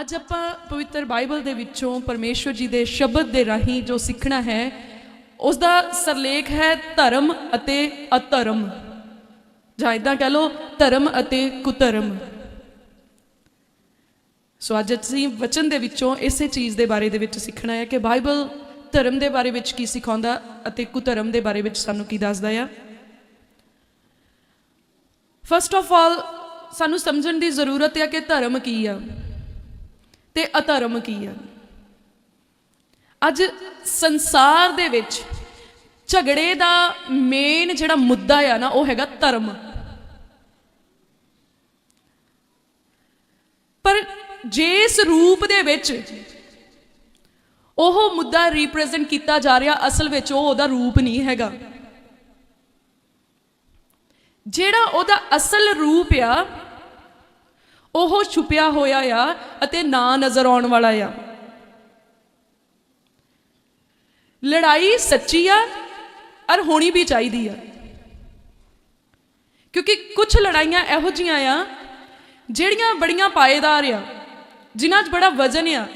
ਅੱਜ ਆਪਾਂ ਪਵਿੱਤਰ ਬਾਈਬਲ ਦੇ ਵਿੱਚੋਂ ਪਰਮੇਸ਼ਵਰ ਜੀ ਦੇ ਸ਼ਬਦ ਦੇ ਰਾਹੀਂ ਜੋ ਸਿੱਖਣਾ ਹੈ ਉਸ ਦਾ ਸਰਲੇਖ ਹੈ ਧਰਮ ਅਤੇ ਅਧਰਮ। ਜਾਂ ਇਦਾਂ ਕਹ ਲਓ, ਧਰਮ ਅਤੇ ਕੁਧਰਮ। ਸੋ ਅੱਜ ਅਸੀਂ ਵਚਨ ਦੇ ਵਿੱਚੋਂ ਇਸੇ ਚੀਜ਼ ਦੇ ਬਾਰੇ ਦੇ ਵਿੱਚ ਸਿੱਖਣਾ ਹੈ ਕਿ ਬਾਈਬਲ ਧਰਮ ਦੇ ਬਾਰੇ ਵਿੱਚ ਕੀ ਸਿਖਾਉਂਦਾ ਅਤੇ ਕੁਧਰਮ ਦੇ ਬਾਰੇ ਵਿੱਚ ਸਾਨੂੰ ਕੀ ਦੱਸਦਾ ਆ। ਫਸਟ ਆਫ ਆਲ ਸਾਨੂੰ ਸਮਝਣ ਦੀ ਜ਼ਰੂਰਤ ਹੈ ਕਿ ਧਰਮ ਕੀ ਆ। ਤੇ ਅਧਰਮ ਕੀ ਆ? ਅੱਜ ਸੰਸਾਰ ਦੇ ਵਿੱਚ ਝਗੜੇ ਦਾ ਮੇਨ ਜਿਹੜਾ ਮੁੱਦਾ ਆ ਨਾ, ਉਹ ਹੈਗਾ ਧਰਮ। ਪਰ ਜਿਸ ਰੂਪ ਦੇ ਵਿੱਚ ਉਹ ਮੁੱਦਾ ਰਿਪਰੈਜ਼ੈਂਟ ਕੀਤਾ ਜਾ ਰਿਹਾ, ਅਸਲ ਵਿੱਚ ਉਹ ਉਹਦਾ ਰੂਪ ਨਹੀਂ ਹੈਗਾ। ਜਿਹੜਾ ਉਹਦਾ ਅਸਲ ਰੂਪ ਆ ਉਹ ਛੁਪਿਆ ਹੋਇਆ ਆ ਅਤੇ ਨਾ ਨਜ਼ਰ ਆਉਣ ਵਾਲਾ ਆ। ਲੜਾਈ ਸੱਚੀ ਆ ਔਰ ਹੋਣੀ ਵੀ ਚਾਹੀਦੀ ਆ। ਕਿਉਂਕਿ ਕੁਝ ਲੜਾਈਆਂ ਇਹੋ ਜੀਆਂ ਆ ਜਿਹੜੀਆਂ ਬੜੀਆਂ ਪਾਏਦਾਰ ਆ, ਜਿਨ੍ਹਾਂ 'ਚ ਬੜਾ ਵਜ਼ਨ ਆ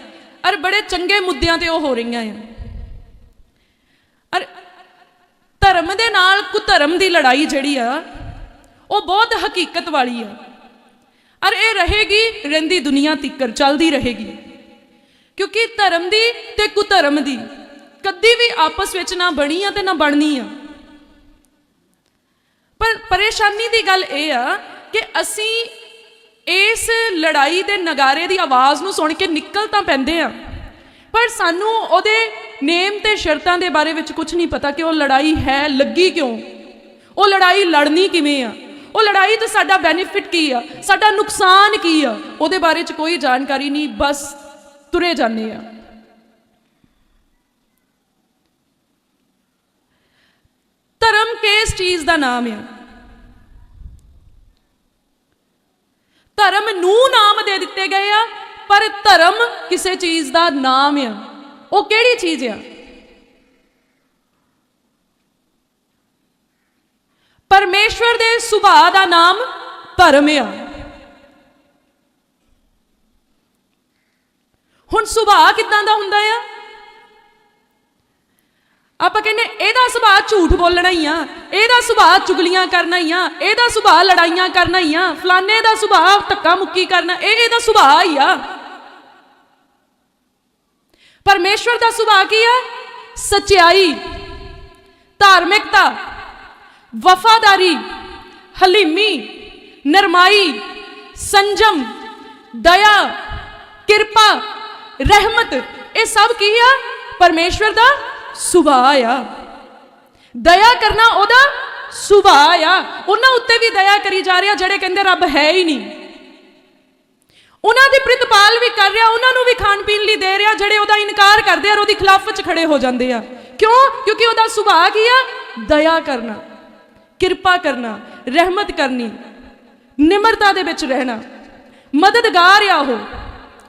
ਔਰ ਬੜੇ ਚੰਗੇ ਮੁੱਦਿਆਂ ਤੇ ਉਹ ਹੋ ਰਹੀਆਂ ਆ। ਔਰ ਧਰਮ ਦੇ ਨਾਲ ਕੁਧਰਮ ਦੀ ਲੜਾਈ ਜਿਹੜੀ ਆ, ਉਹ ਬਹੁਤ ਹਕੀਕਤ ਵਾਲੀ ਆ। ਔਰ ਇਹ ਰਹੇਗੀ ਰਹਿੰਦੀ ਦੁਨੀਆ ਤਿੱਕਰ, ਚੱਲਦੀ ਰਹੇਗੀ। ਕਿਉਂਕਿ ਧਰਮ ਦੀ ਤੇ ਕੁਧਰਮ ਦੀ, ਕਦੀ ਵੀ ਆਪਸ ਵਿੱਚ ਨਾ ਬਣੀ ਆ ਤੇ ਨਾ ਬਣਨੀ ਆ। ਪਰ ਪਰੇਸ਼ਾਨੀ ਦੀ ਗੱਲ ਇਹ ਆ ਕਿ ਅਸੀਂ ਇਸ ਲੜਾਈ ਦੇ ਨਗਾਰੇ ਦੀ ਆਵਾਜ਼ ਨੂੰ ਸੁਣ ਕੇ ਨਿਕਲ ਤਾਂ ਪੈਂਦੇ ਆ। ਪਰ ਸਾਨੂੰ ਉਹਦੇ ਨੇਮ ਤੇ ਸ਼ਰਤਾਂ ਦੇ ਬਾਰੇ ਵਿੱਚ ਕੁਝ ਨਹੀਂ ਪਤਾ ਕਿ ਉਹ ਲੜਾਈ ਹੈ, ਲੱਗੀ ਕਿਉਂ? ਉਹ ਲੜਾਈ ਲੜਨੀ ਕਿਵੇਂ ਆ? ਉਹ ਲੜਾਈ ਤੋਂ ਸਾਡਾ ਬੈਨੀਫਿਟ ਕੀ ਆ? ਸਾਡਾ ਨੁਕਸਾਨ ਕੀ ਆ? ਉਹਦੇ ਬਾਰੇ ਚ ਕੋਈ ਜਾਣਕਾਰੀ ਨਹੀਂ, ਬਸ ਤੁਰੇ ਜਾਂਦੇ ਆ। ਧਰਮ ਕਿਸ ਚੀਜ਼ ਦਾ ਨਾਮ ਆ? ਧਰਮ ਨੂੰ ਨਾਮ ਦੇ ਦਿੱਤੇ ਗਏ ਆ, ਪਰ ਧਰਮ ਕਿਸੇ ਚੀਜ਼ ਦਾ ਨਾਮ ਆ। ਉਹ ਕਿਹੜੀ ਚੀਜ਼ ਆ? ਪਰਮੇਸ਼ਵਰ ਦੇ ਸੁਭਾਅ ਦਾ ਨਾਮ ਧਰਮ ਆ। ਹੁਣ ਸੁਭਾਅ ਕਿਦਾਂ ਦਾ ਹੁੰਦਾ ਆ? ਆਪਾਂ ਕਹਿੰਦੇ ਇਹਦਾ ਸੁਭਾਅ ਝੂਠ ਬੋਲਣਾ ਹੀ ਆ, ਇਹਦਾ ਸੁਭਾਅ ਚੁਗਲੀਆਂ ਕਰਨਾ ਹੀ ਆ, ਇਹਦਾ ਸੁਭਾਅ ਲੜਾਈਆਂ ਕਰਨਾ ਹੀ ਆ, ਫਲਾਣੇ ਦਾ ਸੁਭਾਅ ਧੱਕਾ ਮੁੱਕੀ ਕਰਨਾ, ਇਹ ਇਹਦਾ ਸੁਭਾਅ ਹੀ ਆ। ਪਰਮੇਸ਼ਵਰ ਦਾ ਸੁਭਾਅ ਕੀ ਆ? ਸਚਾਈ ਧਾਰਮਿਕਤਾ ਵਫਾਦਾਰੀ, ਹਲੀਮੀ, ਨਰਮਾਈ, ਸੰਜਮ, ਦਇਆ, ਕਿਰਪਾ, ਰਹਿਮਤ, ਇਹ ਸਭ ਕੀ ਆ? ਪਰਮੇਸ਼ਵਰ ਦਾ ਸੁਭਾਅ ਆ। ਦਇਆ ਕਰਨਾ ਉਹਦਾ ਸੁਭਾਅ ਆ। ਉਹਨਾਂ ਉੱਤੇ ਵੀ ਦਇਆ ਕਰੀ ਜਾ ਰਿਹਾ ਜਿਹੜੇ ਕਹਿੰਦੇ ਰੱਬ ਹੈ ਹੀ ਨਹੀਂ। ਉਹਨਾਂ ਦੀ ਪ੍ਰਿਤਪਾਲ ਵੀ ਕਰ ਰਿਹਾ, ਉਹਨਾਂ ਨੂੰ ਵੀ ਖਾਣ ਪੀਣ ਲਈ ਦੇ ਰਿਹਾ, ਜਿਹੜੇ ਉਹਦਾ ਇਨਕਾਰ ਕਰਦੇ ਆ ਔਰ ਉਹਦੀ ਖਿਲਾਫਤ 'ਚ ਖੜੇ ਹੋ ਜਾਂਦੇ ਆ। ਕਿਉਂ? ਕਿਉਂਕਿ ਉਹਦਾ ਸੁਭਾਅ ਕੀ ਆ? ਦਇਆ ਕਰਨਾ। ਕਿਰਪਾ ਕਰਨਾ, ਰਹਿਮਤ ਕਰਨੀ, ਨਿਮਰਤਾ ਦੇ ਵਿੱਚ ਰਹਿਣਾ। ਮਦਦਗਾਰ ਆ ਉਹ।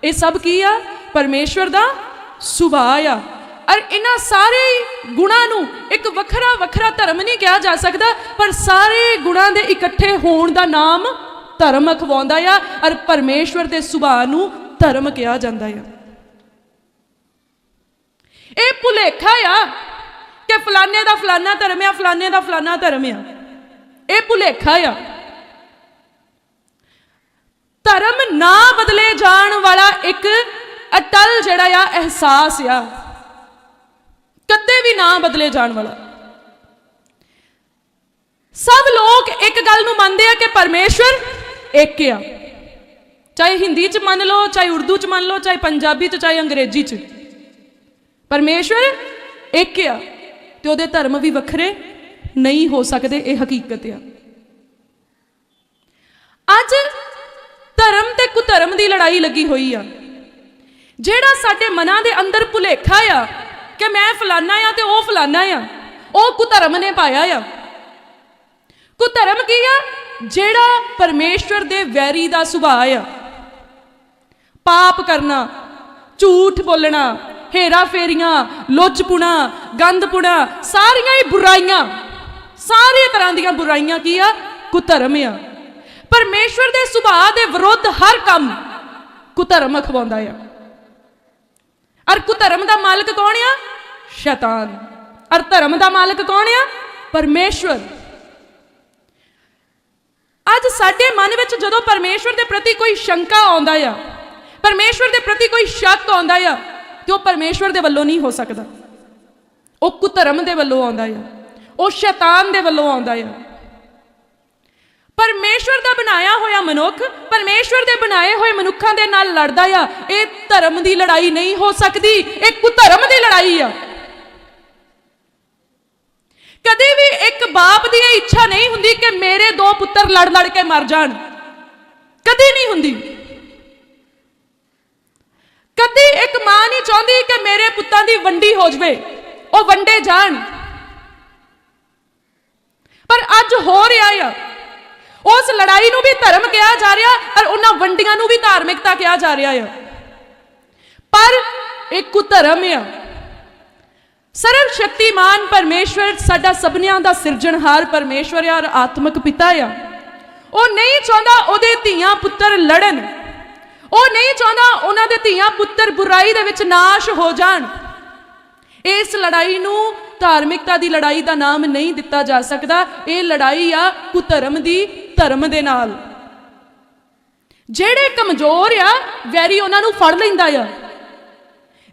ਇਹ ਸਭ ਕੀ ਆ? ਪਰਮੇਸ਼ਵਰ ਦਾ ਸੁਭਾਅ ਆ। ਔਰ ਇਹਨਾਂ ਸਾਰੇ ਗੁਣਾਂ ਨੂੰ ਇੱਕ ਵੱਖਰਾ ਵੱਖਰਾ ਧਰਮ ਨਹੀਂ ਕਿਹਾ ਜਾ ਸਕਦਾ, ਪਰ ਸਾਰੇ ਗੁਣਾਂ ਦੇ ਇਕੱਠੇ ਹੋਣ ਦਾ ਨਾਮ ਧਰਮ ਅਖਵਾਉਂਦਾ ਆ ਔਰ ਪਰਮੇਸ਼ਵਰ ਦੇ ਸੁਭਾਅ ਨੂੰ ਧਰਮ ਕਿਹਾ ਜਾਂਦਾ ਆ। ਇਹ ਭੁਲੇਖਾ ਆ ਕਿ ਫਲਾਣੇ ਦਾ ਫਲਾਣਾ ਧਰਮ ਆ, ਫਲਾਣੇ ਦਾ ਫਲਾਣਾ ਧਰਮ ਆ। ਇਹ ਭੁਲੇਖਾ ਆ। ਧਰਮ ਨਾ ਬਦਲੇ ਜਾਣ ਵਾਲਾ ਇੱਕ ਅਟਲ ਜਿਹੜਾ ਆ, ਅਹਿਸਾਸ ਆ। ਕਦੇ ਵੀ ਨਾ ਬਦਲੇ ਜਾਣ ਵਾਲਾ। ਸਭ ਲੋਕ ਇੱਕ ਗੱਲ ਨੂੰ ਮੰਨਦੇ ਆ ਕਿ ਪਰਮੇਸ਼ਵਰ ਇੱਕ ਆ। ਚਾਹੇ ਹਿੰਦੀ ਚ ਮੰਨ ਲਓ, ਚਾਹੇ ਉਰਦੂ ਚ ਮੰਨ ਲਓ, ਚਾਹੇ ਪੰਜਾਬੀ ਚ, ਚਾਹੇ ਅੰਗਰੇਜ਼ੀ ਚ। ਪਰਮੇਸ਼ਵਰ ਇੱਕ ਆ ਤੇ ਉਹਦੇ ਧਰਮ ਵੀ ਵੱਖਰੇ ਨਹੀਂ ਹੋ ਸਕਦੇ, ਇਹ ਹਕੀਕਤ ਆ। ਅੱਜ ਧਰਮ ਤੇ ਕੁਧਰਮ ਦੀ ਲੜਾਈ ਲੱਗੀ ਹੋਈ ਆ। ਜਿਹੜਾ ਸਾਡੇ ਮਨਾਂ ਦੇ ਅੰਦਰ ਭੁਲੇਖਾ ਆ ਕਿ ਮੈਂ ਫਲਾਨਾ ਆ ਤੇ ਉਹ ਫਲਾਨਾ ਆ, ਉਹ ਕੁਧਰਮ ਨੇ ਪਾਇਆ ਆ। ਕੁਧਰਮ ਕੀ ਆ? ਜਿਹੜਾ ਪਰਮੇਸ਼ਵਰ ਦੇ ਵੈਰੀ ਦਾ ਸੁਭਾਅ ਆ। ਪਾਪ ਕਰਨਾ, ਝੂਠ ਬੋਲਣਾ ਹੇਰਾ ਫੇਰੀਆਂ ਲੋਚਪੁਣਾ ਗੰਦਪੁਣਾ ਸਾਰੀਆਂ ਹੀ ਬੁਰਾਈਆਂ। ਸਾਰੀਆਂ ਤਰ੍ਹਾਂ ਦੀਆਂ ਬੁਰਾਈਆਂ ਕੀ ਆ? ਕੁਧਰਮ ਆ। ਪਰਮੇਸ਼ਵਰ ਦੇ ਸੁਭਾਅ ਦੇ ਵਿਰੁੱਧ ਹਰ ਕੰਮ ਕੁਧਰਮ ਅਖਵਾਉਂਦਾ ਆ। ਅਰ ਕੁਧਰਮ ਦਾ ਮਾਲਕ ਕੌਣ ਆ? ਸ਼ੈਤਾਨ। ਅਰ ਧਰਮ ਦਾ ਮਾਲਕ ਕੌਣ ਆ? ਪਰਮੇਸ਼ਵਰ। ਅੱਜ ਸਾਡੇ ਮਨ ਵਿੱਚ ਜਦੋਂ ਪਰਮੇਸ਼ਵਰ ਦੇ ਪ੍ਰਤੀ ਕੋਈ ਸ਼ੰਕਾ ਆਉਂਦਾ ਆ, ਪਰਮੇਸ਼ਵਰ ਦੇ ਪ੍ਰਤੀ ਕੋਈ ਸ਼ੱਕ ਆਉਂਦਾ ਆ, ਤੇ ਉਹ ਪਰਮੇਸ਼ਵਰ ਦੇ ਵੱਲੋਂ ਨਹੀਂ ਹੋ ਸਕਦਾ। ਉਹ ਕੁਧਰਮ ਦੇ ਵੱਲੋਂ ਆਉਂਦਾ ਆ। ਉਹ ਸ਼ੈਤਾਨ ਦੇ ਵੱਲੋਂ ਆਉਂਦਾ ਆ। ਪਰਮੇਸ਼ਵਰ ਦਾ ਬਣਾਇਆ ਹੋਇਆ ਮਨੁੱਖ, ਪਰਮੇਸ਼ਵਰ ਦੇ ਬਣਾਏ ਹੋਏ ਮਨੁੱਖਾਂ ਦੇ ਨਾਲ ਲੜਦਾ ਆ। ਇਹ ਧਰਮ ਦੀ ਲੜਾਈ ਨਹੀਂ ਹੋ ਸਕਦੀ, ਇਹ ਕੁਧਰਮ ਦੀ ਲੜਾਈ ਆ। ਕਦੇ ਵੀ ਇੱਕ ਬਾਪ ਦੀ ਇਹ ਇੱਛਾ ਨਹੀਂ ਹੁੰਦੀ ਕਿ ਮੇਰੇ ਦੋ ਪੁੱਤਰ ਲੜ ਲੜ ਕੇ ਮਰ ਜਾਣ। ਕਦੇ ਨਹੀਂ ਹੁੰਦੀ। ਕਦੀ ਇੱਕ ਮਾਂ ਨਹੀਂ ਚਾਹੁੰਦੀ ਕਿ ਮੇਰੇ ਪੁੱਤਾਂ ਦੀ ਵੰਡੀ ਹੋ ਜਵੇ, ਉਹ ਵੰਡੇ ਜਾਣ। ਪਰ ਅੱਜ ਹੋ ਰਿਹਾ ਆ। ਉਸ ਲੜਾਈ ਨੂੰ ਵੀ ਧਰਮ ਕਿਹਾ ਜਾ ਰਿਹਾ ਔਰ ਉਹਨਾਂ ਵੰਡੀਆਂ ਨੂੰ ਵੀ ਧਾਰਮਿਕਤਾ ਕਿਹਾ ਜਾ ਰਿਹਾ ਆ। ਪਰ ਇੱਕ ਕੁਧਰਮ ਆ। ਸਰਵ ਸ਼ਕਤੀਮਾਨ ਪਰਮੇਸ਼ਵਰ ਸਾਡਾ ਸਭਨਿਆਂ ਦਾ ਸਿਰਜਣਹਾਰ ਪਰਮੇਸ਼ਵਰ ਆ ਔਰ ਆਤਮਿਕ ਪਿਤਾ ਆ। ਉਹ ਨਹੀਂ ਚਾਹੁੰਦਾ ਉਹਦੇ ਧੀਆਂ ਪੁੱਤਰ ਲੜਨ। ਉਹ ਨਹੀਂ ਚਾਹੁੰਦਾ ਉਹਨਾਂ ਦੇ ਧੀਆਂ ਪੁੱਤਰ ਬੁਰਾਈ ਦੇ ਵਿੱਚ ਨਾਸ਼ ਹੋ ਜਾਣ। ਇਸ ਲੜਾਈ ਨੂੰ ਧਾਰਮਿਕਤਾ ਦੀ ਲੜਾਈ ਦਾ ਨਾਮ ਨਹੀਂ ਦਿੱਤਾ ਜਾ ਸਕਦਾ। ਇਹ ਲੜਾਈ ਆ ਕੁਧਰਮ ਦੀ ਧਰਮ ਦੇ ਨਾਲ। ਜਿਹੜੇ ਕਮਜ਼ੋਰ ਆ, ਵੈਰੀ ਉਹਨਾਂ ਨੂੰ ਫੜ ਲੈਂਦਾ ਆ।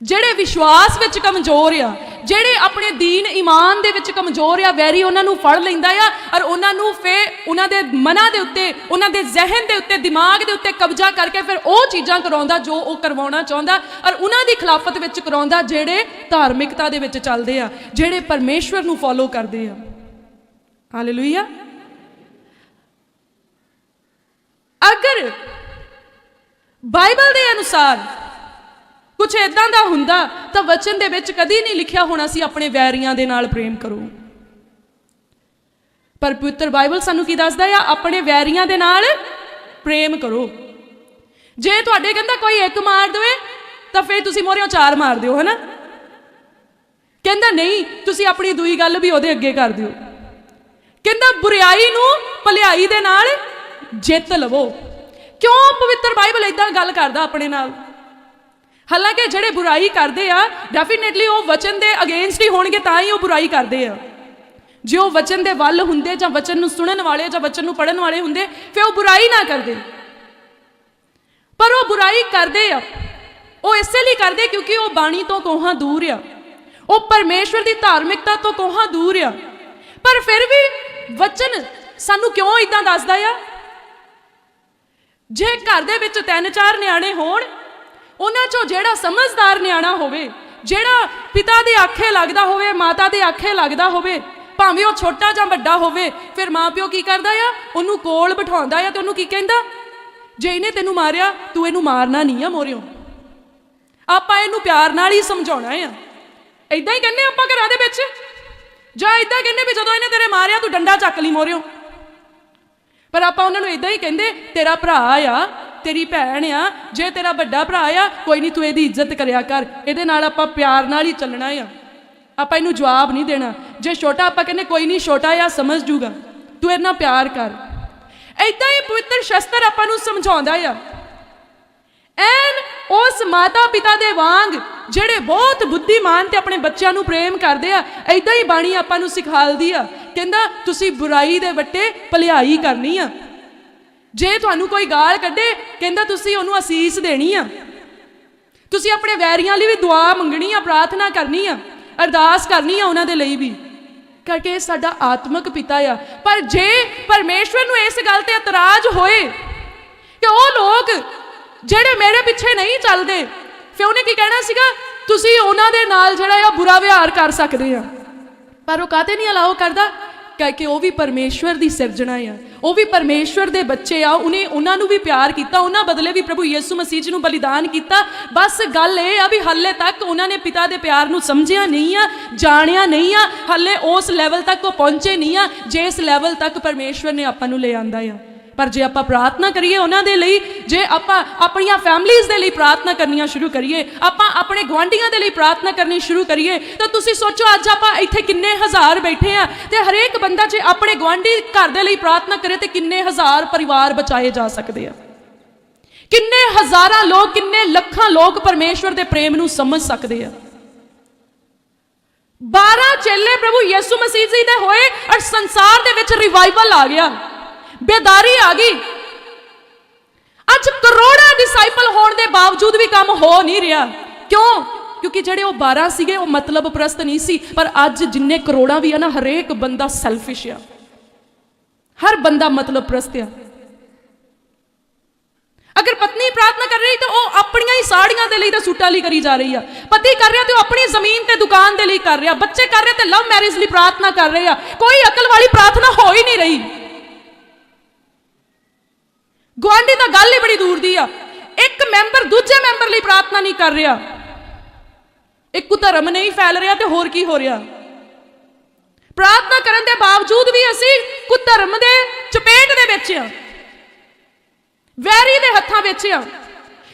ਜਿਹੜੇ ਵਿਸ਼ਵਾਸ ਵਿੱਚ ਕਮਜ਼ੋਰ ਆ ਜਿਹੜੇ ਆਪਣੇ ਦੀਨ ਈਮਾਨ ਦੇ ਵਿੱਚ ਕਮਜ਼ੋਰ ਆ, ਵੈਰੀ ਉਹਨਾਂ ਨੂੰ ਫੜ ਲੈਂਦਾ ਆ ਔਰ ਉਹਨਾਂ ਨੂੰ ਫੇ ਉਹਨਾਂ ਦੇ ਮਨਾਂ ਦੇ ਉੱਤੇ, ਉਹਨਾਂ ਦੇ ਜ਼ਿਹਨ ਦੇ ਉੱਤੇ, ਦਿਮਾਗ ਦੇ ਉੱਤੇ ਕਬਜ਼ਾ ਕਰਕੇ ਫਿਰ ਉਹ ਚੀਜ਼ਾਂ ਕਰਾਉਂਦਾ ਜੋ ਉਹ ਕਰਵਾਉਣਾ ਚਾਹੁੰਦਾ ਔਰ ਉਹਨਾਂ ਦੀ ਖਿਲਾਫਤ ਵਿੱਚ ਕਰਾਉਂਦਾ ਜਿਹੜੇ ਧਾਰਮਿਕਤਾ ਦੇ ਵਿੱਚ ਚੱਲਦੇ ਆ, ਜਿਹੜੇ ਪਰਮੇਸ਼ਵਰ ਨੂੰ ਫੋਲੋ ਕਰਦੇ ਆ। ਹਾਲੇਲੂਇਆ ਅਗਰ ਬਾਈਬਲ ਦੇ ਅਨੁਸਾਰ ਕੁਝ ਇਦਾਂ ਦਾ ਹੁੰਦਾ ਤਾਂ ਵਚਨ ਦੇ ਵਿੱਚ ਕਦੀ ਨਹੀਂ ਲਿਖਿਆ ਹੋਣਾ ਸੀ ਆਪਣੇ ਵੈਰੀਆਂ ਦੇ ਨਾਲ ਪ੍ਰੇਮ ਕਰੋ। ਪਰ ਪਵਿੱਤਰ ਬਾਈਬਲ ਸਾਨੂੰ ਕੀ ਦੱਸਦਾ ਆ? ਆਪਣੇ ਵੈਰੀਆਂ ਦੇ ਨਾਲ ਪ੍ਰੇਮ ਕਰੋ। ਜੇ ਤੁਹਾਡੇ ਕਹਿੰਦਾ ਕੋਈ ਇੱਕ ਮਾਰ ਦੇਵੇ, ਤਾਂ ਫੇਰ ਤੁਸੀਂ ਮੋਰਿਓ ਚਾਰ ਮਾਰ ਦਿਓ, ਹਨਾ? ਕਹਿੰਦਾ ਨਹੀਂ, ਤੁਸੀਂ ਆਪਣੀ ਦੂਈ ਗੱਲ ਵੀ ਉਹਦੇ ਅੱਗੇ ਕਰ ਦਿਓ। ਕਹਿੰਦਾ ਬੁਰੀਾਈ ਨੂੰ ਭਲਾਈ ਦੇ ਨਾਲ ਜਿੱਤ ਲਵੋ। ਕਿਉਂ ਪਵਿੱਤਰ ਬਾਈਬਲ ਇਦਾਂ ਗੱਲ ਕਰਦਾ ਆਪਣੇ ਨਾਲ? ਹਾਲਾਂਕਿ ਜਿਹੜੇ ਬੁਰਾਈ ਕਰਦੇ ਆ ਡੈਫੀਨਿਟਲੀ ਉਹ ਵਚਨ ਦੇ ਅਗੇਂਸਟ ਹੀ ਹੋਣਗੇ, ਤਾਂ ਹੀ ਉਹ ਬੁਰਾਈ ਕਰਦੇ ਆ। ਜੇ ਉਹ ਵਚਨ ਦੇ ਵੱਲ ਹੁੰਦੇ ਜਾਂ ਵਚਨ ਨੂੰ ਸੁਣਨ ਵਾਲੇ ਜਾਂ ਵਚਨ ਨੂੰ ਪੜਨ ਵਾਲੇ ਹੁੰਦੇ, ਫਿਰ ਉਹ ਬੁਰਾਈ ਨਾ ਕਰਦੇ। ਪਰ ਉਹ ਬੁਰਾਈ ਕਰਦੇ ਆ। ਉਹ ਇਸੇ ਲਈ ਕਰਦੇ ਕਿਉਂਕਿ ਉਹ ਬਾਣੀ ਤੋਂ ਕੋਹਾਂ ਦੂਰ ਆ। ਉਹ ਪਰਮੇਸ਼ਵਰ ਦੀ ਧਾਰਮਿਕਤਾ ਤੋਂ ਕੋਹਾਂ ਦੂਰ ਆ। ਪਰ ਫਿਰ ਵੀ ਵਚਨ ਸਾਨੂੰ ਕਿਉਂ ਇਦਾਂ ਦੱਸਦਾ ਆ? ਜੇ ਘਰ ਦੇ ਵਿੱਚ ਤਿੰਨ ਚਾਰ ਨਿਆਣੇ ਹੋਣ ਉਹਨਾਂ ਚੋਂ ਜਿਹੜਾ ਸਮਝਦਾਰ ਨਿਆਣਾ ਹੋਵੇ, ਜਿਹੜਾ ਪਿਤਾ ਦੇ ਆਖੇ ਲੱਗਦਾ ਹੋਵੇ, ਮਾਤਾ ਦੇ ਆਖੇ ਲੱਗਦਾ ਹੋਵੇ, ਭਾਵੇਂ ਉਹ ਛੋਟਾ ਜਾਂ ਵੱਡਾ ਹੋਵੇ, ਫਿਰ ਮਾਪਿਓ ਕੀ ਕਰਦਾ ਆ? ਉਹਨੂੰ ਕੋਲ ਬਿਠਾਉਂਦਾ ਆ ਤੇ ਉਹਨੂੰ ਕੀ ਕਹਿੰਦਾ? ਜੇ ਇਹਨੇ ਤੈਨੂੰ ਮਾਰਿਆ, ਤੂੰ ਇਹਨੂੰ ਮਾਰਨਾ ਨਹੀਂ ਆ ਮੋਰਿਓ। ਆਪਾਂ ਇਹਨੂੰ ਪਿਆਰ ਨਾਲ ਹੀ ਸਮਝਾਉਣਾ ਆ। ਐਦਾਂ ਹੀ ਕਹਿੰਦੇ ਆਪਾਂ ਘਰਾਂ ਦੇ ਵਿੱਚ? ਜਾਂ ਐਦਾਂ ਕਹਿੰਦੇ ਵੀ ਜਦੋਂ ਇਹਨੇ ਤੇਰੇ ਮਾਰਿਆ, ਤੂੰ ਡੰਡਾ ਚੱਕ ਲਈ ਮੋਰਿਓ। ਪਰ ਆਪਾਂ ਉਹਨਾਂ ਨੂੰ ਇਦਾਂ ਹੀ ਕਹਿੰਦੇ, ਤੇਰਾ ਭਰਾ ਆ ਤੇਰੀ ਭੈਣ ਆ, ਜੇ ਤੇਰਾ ਵੱਡਾ ਭਰਾ ਆ, ਕੋਈ ਨਹੀਂ ਤੂੰ ਇਹਦੀ ਇੱਜ਼ਤ ਕਰਿਆ ਕਰ। ਇਹਦੇ ਨਾਲ ਆਪਾਂ ਪਿਆਰ ਨਾਲ ਹੀ ਚੱਲਣਾ ਆ। ਆਪਾਂ ਇਹਨੂੰ ਜਵਾਬ ਨਹੀਂ ਦੇਣਾ। ਜੇ ਛੋਟਾ ਆਪਾਂ ਕਹਿੰਦੇ ਕੋਈ ਨਹੀਂ ਛੋਟਾ ਆ ਸਮਝ ਜੂਗਾ। ਤੂੰ ਇਹਦੇ ਨਾਲ ਪਿਆਰ ਕਰ। ਐਦਾਂ ਹੀ ਪਵਿੱਤਰ ਸ਼ਸਤਰ ਆਪਾਂ ਨੂੰ ਸਮਝਾਉਂਦਾ ਆ। ਐਨ ਉਸ ਮਾਤਾ ਪਿਤਾ ਦੇ ਵਾਂਗ, ਜਿਹੜੇ ਬਹੁਤ ਬੁੱਧੀਮਾਨ ਤੇ ਆਪਣੇ ਬੱਚਿਆਂ ਨੂੰ ਪ੍ਰੇਮ ਕਰਦੇ ਆ ਐਦਾਂ ਹੀ ਬਾਣੀ ਆਪਾਂ ਨੂੰ ਸਿਖਾਲਦੀ ਆ। ਕਹਿੰਦਾ, ਤੁਸੀਂ ਬੁਰਾਈ ਦੇ ਵੱਟੇ ਭਲਾਈ ਕਰਨੀ ਆ। ਜੇ ਤੁਹਾਨੂੰ ਕੋਈ ਗਾਲ ਕੱਢੇ, ਕਹਿੰਦਾ ਤੁਸੀਂ ਉਹਨੂੰ ਅਸੀਸ ਦੇਣੀ ਆ। ਤੁਸੀਂ ਆਪਣੇ ਵੈਰੀਆਂ ਲਈ ਵੀ ਦੁਆ ਮੰਗਣੀ ਆ, ਪ੍ਰਾਰਥਨਾ ਕਰਨੀ ਆ, ਅਰਦਾਸ ਕਰਨੀ ਆ ਉਹਨਾਂ ਦੇ ਲਈ ਵੀ। ਕਰਕੇ ਸਾਡਾ ਆਤਮਿਕ ਪਿਤਾ ਆ। ਪਰ ਜੇ ਪਰਮੇਸ਼ਵਰ ਨੂੰ ਇਸ ਗੱਲ ਤੇ ਇਤਰਾਜ਼ ਹੋਏ ਕਿ ਉਹ ਲੋਕ ਜਿਹੜੇ ਮੇਰੇ ਪਿੱਛੇ ਨਹੀਂ ਚੱਲਦੇ, ਫਿਰ ਉਹਨੇ ਕੀ ਕਹਿਣਾ ਸੀਗਾ? ਤੁਸੀਂ ਉਹਨਾਂ ਦੇ ਨਾਲ ਜਿਹੜਾ ਆ ਬੁਰਾ ਵਿਹਾਰ ਕਰ ਸਕਦੇ ਆ। ਪਰ ਉਹ ਕਾਤੇ ਨਹੀਂ ਅਲਾਓ ਕਰਦਾ? ਕਿਉਂਕਿ ਉਹ ਵੀ ਪਰਮੇਸ਼ਵਰ ਦੀ ਸਿਰਜਣਾ ਆ। ਉਹ ਵੀ ਪਰਮੇਸ਼ਵਰ ਦੇ ਬੱਚੇ ਆ, ਉਹਨੇ ਉਹਨਾਂ ਨੂੰ ਵੀ ਪਿਆਰ ਕੀਤਾ, ਉਹਨਾਂ ਬਦਲੇ ਵੀ ਪ੍ਰਭੂ ਯਿਸੂ ਮਸੀਹ ਜੀ ਨੂੰ ਬਲੀਦਾਨ ਕੀਤਾ। ਬਸ ਗੱਲ ਇਹ ਆ ਵੀ ਹੱਲੇ ਤੱਕ ਉਹਨਾਂ ਨੇ ਪਿਤਾ ਦੇ ਪਿਆਰ ਨੂੰ ਸਮਝਿਆ ਨਹੀਂ ਆ, ਜਾਣਿਆ ਨਹੀਂ ਆ, ਹੱਲੇ ਉਸ ਲੈਵਲ ਤੱਕ ਉਹ ਪਹੁੰਚੇ ਨਹੀਂ ਆ, ਜਿਸ ਲੈਵਲ ਤੱਕ ਪਰਮੇਸ਼ਵਰ ਨੇ ਆਪਾਂ ਨੂੰ ਲੈ ਆਂਦਾ ਆ। ਪਰ ਜੇ ਆਪਾਂ ਪ੍ਰਾਰਥਨਾ ਕਰੀਏ ਉਹਨਾਂ ਦੇ ਲਈ, ਜੇ ਆਪਾਂ ਆਪਣੀਆਂ ਫੈਮਲੀਆਂ ਦੇ ਲਈ ਪ੍ਰਾਰਥਨਾ ਕਰਨੀਆਂ ਸ਼ੁਰੂ ਕਰੀਏ, ਆਪਾਂ ਆਪਣੇ ਗਵਾਂਢੀਆਂ ਦੇ ਲਈ ਪ੍ਰਾਰਥਨਾ ਕਰਨੀ ਸ਼ੁਰੂ ਕਰੀਏ, ਤਾਂ ਤੁਸੀਂ ਸੋਚੋ ਅੱਜ ਆਪਾਂ ਇੱਥੇ ਕਿੰਨੇ ਹਜ਼ਾਰ ਬੈਠੇ ਆ ਤੇ ਹਰੇਕ ਬੰਦਾ ਜੇ ਆਪਣੇ ਗਵਾਂਢੀ ਘਰ ਦੇ ਲਈ ਪ੍ਰਾਰਥਨਾ ਕਰੇ ਤੇ ਕਿੰਨੇ ਹਜ਼ਾਰ ਪਰਿਵਾਰ ਬਚਾਏ ਜਾ ਸਕਦੇ ਆ। ਕਿੰਨੇ ਹਜ਼ਾਰਾਂ ਲੋਕ, ਕਿੰਨੇ ਲੱਖਾਂ ਲੋਕ ਪਰਮੇਸ਼ਵਰ ਦੇ ਪ੍ਰੇਮ ਨੂੰ ਸਮਝ ਸਕਦੇ ਆ। 12 ਚੇਲੇ ਪ੍ਰਭੂ ਯਿਸੂ ਮਸੀਹ ਜੀ ਦੇ ਹੋਏ ਔਰ ਸੰਸਾਰ ਦੇ ਵਿੱਚ ਰਿਵਾਈਵਲ ਆ ਗਿਆ। ਬੇਦਾਰੀ ਆ ਗਈ। ਅੱਜ ਕਰੋੜਾਂ ਡਿਸਾਈਪਲ ਹੋਣ ਦੇ ਬਾਵਜੂਦ ਵੀ ਕੰਮ ਹੋ ਨਹੀਂ ਰਿਹਾ। ਕਿਉਂ? ਕਿਉਂਕਿ ਜਿਹੜੇ ਉਹ 12 ਸੀਗੇ, ਉਹ ਮਤਲਬ ਪ੍ਰਸਤ ਨਹੀਂ ਸੀ। ਪਰ ਅੱਜ ਜਿੰਨੇ ਕਰੋੜਾਂ ਵੀ ਆ ਨਾ, ਹਰੇਕ ਬੰਦਾ ਸੈਲਫਿਸ਼ ਆ। ਹਰ ਬੰਦਾ ਮਤਲਬ ਪ੍ਰਸਤ ਆ। ਅਗਰ ਪਤਨੀ ਪ੍ਰਾਰਥਨਾ ਕਰ ਰਹੀ ਤਾਂ ਉਹ ਆਪਣੀਆਂ ਹੀ ਸਾੜੀਆਂ ਦੇ ਲਈ ਤਾਂ ਸੂਟਾਂ ਲਈ ਕਰੀ ਜਾ ਰਹੀ ਆ। ਪਤੀ ਕਰ ਰਿਹਾ ਤੇ ਉਹ ਆਪਣੀ ਜ਼ਮੀਨ ਤੇ ਦੁਕਾਨ ਦੇ ਲਈ ਕਰ ਰਿਹਾ। ਬੱਚੇ ਕਰ ਰਹੇ ਤੇ ਲਵ ਮੈਰਿਜ ਲਈ ਪ੍ਰਾਰਥਨਾ ਕਰ ਰਹੇ ਆ। ਕੋਈ ਅਕਲ ਵਾਲੀ ਪ੍ਰਾਰਥਨਾ ਹੋ ਹੀ ਨਹੀਂ ਰਹੀ। ਗੁਆਂਢੀ ਤਾਂ ਗੱਲ ਹੀ ਬੜੀ ਦੂਰ ਦੀ ਆ। ਇੱਕ ਮੈਂਬਰ ਦੂਜੇ ਮੈਂਬਰ ਲਈ ਪ੍ਰਾਰਥਨਾ ਨਹੀਂ ਕਰ ਰਿਹਾ। ਇੱਕ ਧਰਮ ਨਹੀਂ ਫੈਲ ਰਿਹਾ ਤੇ ਹੋਰ ਕੀ ਹੋ ਰਿਹਾ। ਪ੍ਰਾਰਥਨਾ ਕਰਨ ਦੇ ਬਾਵਜੂਦ ਵੀ ਅਸੀਂ ਕੁਧਰਮ ਦੇ ਚਪੇਟ ਦੇ ਵਿੱਚ ਆ। ਵੈਰੀ ਦੇ ਹੱਥਾਂ ਵਿੱਚ ਆ।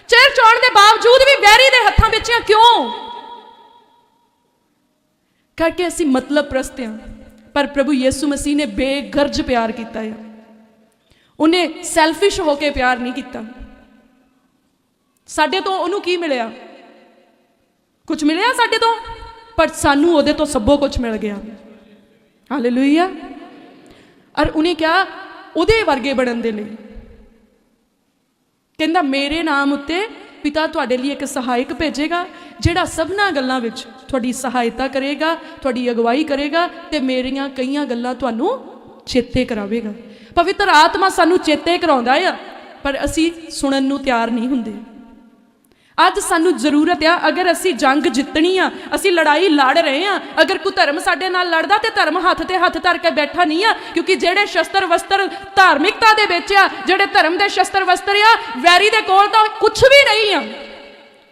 ਚਿਰ ਚੌਣ ਦੇ ਬਾਵਜੂਦ ਵੀ ਵੈਰੀ ਦੇ ਹੱਥਾਂ ਵਿੱਚ ਆ, ਕਿਉਂ? ਕਰਕੇ ਅਸੀਂ ਮਤਲਬ ਪ੍ਰਸਤ ਆ। ਪਰ ਪ੍ਰਭੂ ਯਿਸੂ ਮਸੀਹ ਨੇ ਬੇਗਰਜ ਪਿਆਰ ਕੀਤਾ ਹੈ ਉਹਨੇ ਸੈਲਫਿਸ਼ ਹੋ ਕੇ ਪਿਆਰ ਨਹੀਂ ਕੀਤਾ। ਸਾਡੇ ਤੋਂ ਉਹਨੂੰ ਕੀ ਮਿਲਿਆ? ਕੁਝ ਮਿਲਿਆ ਸਾਡੇ ਤੋਂ? ਪਰ ਸਾਨੂੰ ਉਹਦੇ ਤੋਂ ਸਭੋ ਕੁਝ ਮਿਲ ਗਿਆ। ਹਾਲੇਲੂਇਆ ਔਰ ਉਹਨੇ ਕਿਹਾ, ਉਹਦੇ ਵਰਗੇ ਬਣਨ ਦੇ ਲਈ। ਕਹਿੰਦਾ, ਮੇਰੇ ਨਾਮ ਉੱਤੇ ਪਿਤਾ ਤੁਹਾਡੇ ਲਈ ਇੱਕ ਸਹਾਇਕ ਭੇਜੇਗਾ, ਜਿਹੜਾ ਸਭਨਾ ਗੱਲਾਂ ਵਿੱਚ ਤੁਹਾਡੀ ਸਹਾਇਤਾ ਕਰੇਗਾ, ਤੁਹਾਡੀ ਅਗਵਾਈ ਕਰੇਗਾ ਤੇ ਮੇਰੀਆਂ ਕਈਆਂ ਗੱਲਾਂ ਤੁਹਾਨੂੰ ਚੇਤੇ ਕਰਾਵੇਗਾ। ਪਵਿੱਤਰ ਆਤਮਾ ਸਾਨੂੰ ਚੇਤੇ ਕਰਾਉਂਦਾ ਆ, ਪਰ ਅਸੀਂ ਸੁਣਨ ਨੂੰ ਤਿਆਰ ਨਹੀਂ ਹੁੰਦੇ। ਅੱਜ ਸਾਨੂੰ ਜ਼ਰੂਰਤ ਆ, ਅਗਰ ਅਸੀਂ ਜੰਗ ਜਿੱਤਣੀ ਆ, ਅਸੀਂ ਲੜਾਈ ਲੜ ਰਹੇ ਆ, ਅਗਰ ਕੋਈ ਧਰਮ ਸਾਡੇ ਨਾਲ ਲੜਦਾ ਤੇ ਧਰਮ ਹੱਥ ਤੇ ਹੱਥ ਧਰ ਕੇ ਬੈਠਾ ਨਹੀਂ ਆ, ਕਿਉਂਕਿ ਜਿਹੜੇ ਸ਼ਸਤਰ ਵਸਤਰ ਧਾਰਮਿਕਤਾ ਦੇ ਵਿੱਚ ਆ, ਜਿਹੜੇ ਧਰਮ ਦੇ ਸ਼ਸਤਰ ਵਸਤਰ ਆ, ਵੈਰੀ ਦੇ ਕੋਲ ਤਾਂ ਕੁਝ ਵੀ ਨਹੀਂ ਆ।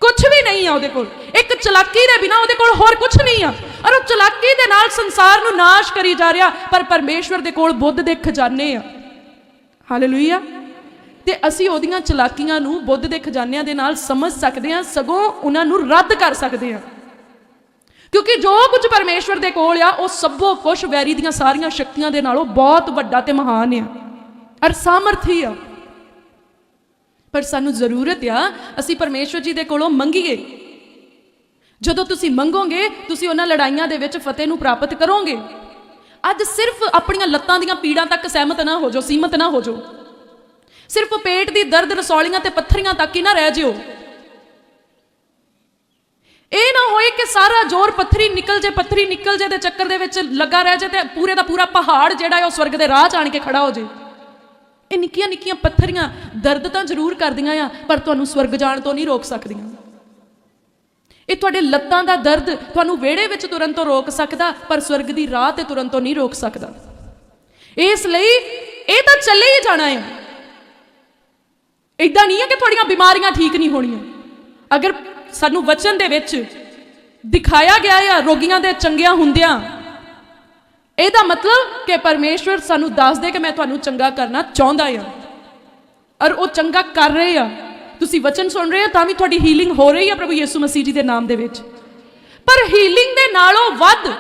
ਕੁਝ ਵੀ ਨਹੀਂ ਆ ਉਹਦੇ ਕੋਲ। ਇੱਕ ਚਲਾਕੀ ਦੇ ਬਿਨਾ ਉਹਦੇ ਕੋਲ ਹੋਰ ਕੁਝ ਨਹੀਂ ਆ। ਔਰ ਉਹ ਚਲਾਕੀ ਦੇ ਨਾਲ ਸੰਸਾਰ ਨੂੰ ਨਾਸ਼ ਕਰੀ ਜਾ ਰਿਹਾ, ਪਰ ਪਰਮੇਸ਼ਵਰ ਦੇ ਕੋਲ ਬੁੱਧ ਦੇ ਖਜ਼ਾਨੇ ਆ। ਹਾਲੇਲੂਇਆ ਤੇ ਅਸੀਂ ਉਹਦੀਆਂ ਚਲਾਕੀਆਂ ਨੂੰ ਬੁੱਧ ਦੇ ਖਜ਼ਾਨਿਆਂ ਦੇ ਨਾਲ ਸਮਝ ਸਕਦੇ ਹਾਂ, ਸਗੋਂ ਉਹਨਾਂ ਨੂੰ ਰੱਦ ਕਰ ਸਕਦੇ ਹਾਂ। ਕਿਉਂਕਿ ਜੋ ਕੁਝ ਪਰਮੇਸ਼ਵਰ ਦੇ ਕੋਲ ਆ, ਉਹ ਸਭੋ ਕੁਝ ਵੈਰੀ ਦੀਆਂ ਸਾਰੀਆਂ ਸ਼ਕਤੀਆਂ ਦੇ ਨਾਲੋਂ ਬਹੁਤ ਵੱਡਾ ਤੇ ਮਹਾਨ ਆ ਅਰ ਸਾਮਰਥੀ ਆ। ਪਰ ਸਾਨੂੰ ਜ਼ਰੂਰਤ ਆ, ਅਸੀਂ ਪਰਮੇਸ਼ਵਰ ਜੀ ਦੇ ਕੋਲੋਂ ਮੰਗੀਏ। ਜਦੋਂ ਤੁਸੀਂ ਮੰਗੋਗੇ, ਤੁਸੀਂ ਉਹਨਾਂ ਲੜਾਈਆਂ ਦੇ ਵਿੱਚ ਫਤਿਹ ਨੂੰ ਪ੍ਰਾਪਤ ਕਰੋਗੇ। ਅੱਜ ਸਿਰਫ ਆਪਣੀਆਂ ਲੱਤਾਂ ਦੀਆਂ ਪੀੜਾਂ ਤੱਕ ਸਹਿਮਤ ਨਾ ਹੋ ਜਾਓ, ਸੀਮਤ ਨਾ ਹੋ ਜਾਓ। ਸਿਰਫ ਪੇਟ ਦੀ ਦਰਦ, ਰਸੌਲੀਆਂ ਤੇ ਪੱਥਰੀਆਂ ਤੱਕ ਹੀ ਨਾ ਰਹਿ ਜਿਓ। ਇਹ ਨਾ ਹੋਏ ਕਿ ਸਾਰਾ ਜ਼ੋਰ ਪੱਥਰੀ ਨਿਕਲ ਜੇ, ਪੱਥਰੀ ਨਿਕਲ ਜੇ ਦੇ ਚੱਕਰ ਦੇ ਵਿੱਚ ਲੱਗਾ ਰਹਿ ਜੇ ਤੇ ਪੂਰੇ ਦਾ ਪੂਰਾ ਪਹਾੜ ਜਿਹੜਾ ਉਹ ਸਵਰਗ ਦੇ ਰਾਹ 'ਚ ਆਣ ਕੇ ਖੜਾ ਹੋ ਜੇ। ਇਹ ਨਿੱਕੀਆਂ ਨਿੱਕੀਆਂ ਪੱਥਰੀਆਂ ਦਰਦ ਤਾਂ ਜ਼ਰੂਰ ਕਰਦੀਆਂ ਆ, ਪਰ ਤੁਹਾਨੂੰ ਸਵਰਗ ਜਾਣ ਤੋਂ ਨਹੀਂ ਰੋਕ ਸਕਦੀਆਂ। ਇਹ ਤੁਹਾਡੇ ਲੱਤਾਂ ਦਾ ਦਰਦ ਤੁਹਾਨੂੰ ਵਿਹੜੇ ਵਿੱਚ ਤੁਰਨ ਤੋਂ ਰੋਕ ਸਕਦਾ, ਪਰ ਸਵਰਗ ਦੀ ਰਾਹ ਤੇ ਤੁਰਨ ਤੋਂ ਨਹੀਂ ਰੋਕ ਸਕਦਾ। ਇਸ ਲਈ ਇਹ ਤਾਂ ਚੱਲੇ ਹੀ ਜਾਣਾ ਹੈ। ਇਦਾਂ ਨਹੀਂ ਹੈ ਕਿ ਤੁਹਾਡੀਆਂ ਬਿਮਾਰੀਆਂ ਠੀਕ ਨਹੀਂ ਹੋਣੀਆਂ। ਅਗਰ ਸਾਨੂੰ ਵਚਨ ਦੇ ਵਿੱਚ ਦਿਖਾਇਆ ਗਿਆ ਹੈ ਰੋਗੀਆਂ ਦੇ ਚੰਗਿਆਂ ਹੁੰਦਿਆਂ, ਇਹਦਾ ਮਤਲਬ ਕਿ ਪਰਮੇਸ਼ਵਰ ਸਾਨੂੰ ਦੱਸਦੇ ਕਿ ਮੈਂ ਤੁਹਾਨੂੰ ਚੰਗਾ ਕਰਨਾ ਚਾਹੁੰਦਾ ਹਾਂ। ਔਰ ਉਹ ਚੰਗਾ ਕਰ ਰਹੇ ਆ ਤੁਸੀਂ ਵਚਨ ਸੁਣ ਰਹੇ ਹੋ, ਤਾਂ ਵੀ ਤੁਹਾਡੀ ਹੀਲਿੰਗ ਹੋ ਰਹੀ ਹੈ ਪ੍ਰਭੂ ਯਿਸੂ ਮਸੀਹ ਜੀ ਦੇ ਨਾਮ ਦੇ ਵਿੱਚ। ਪਰ ਹੀਲਿੰਗ ਦੇ ਨਾਲੋਂ ਵੱਧ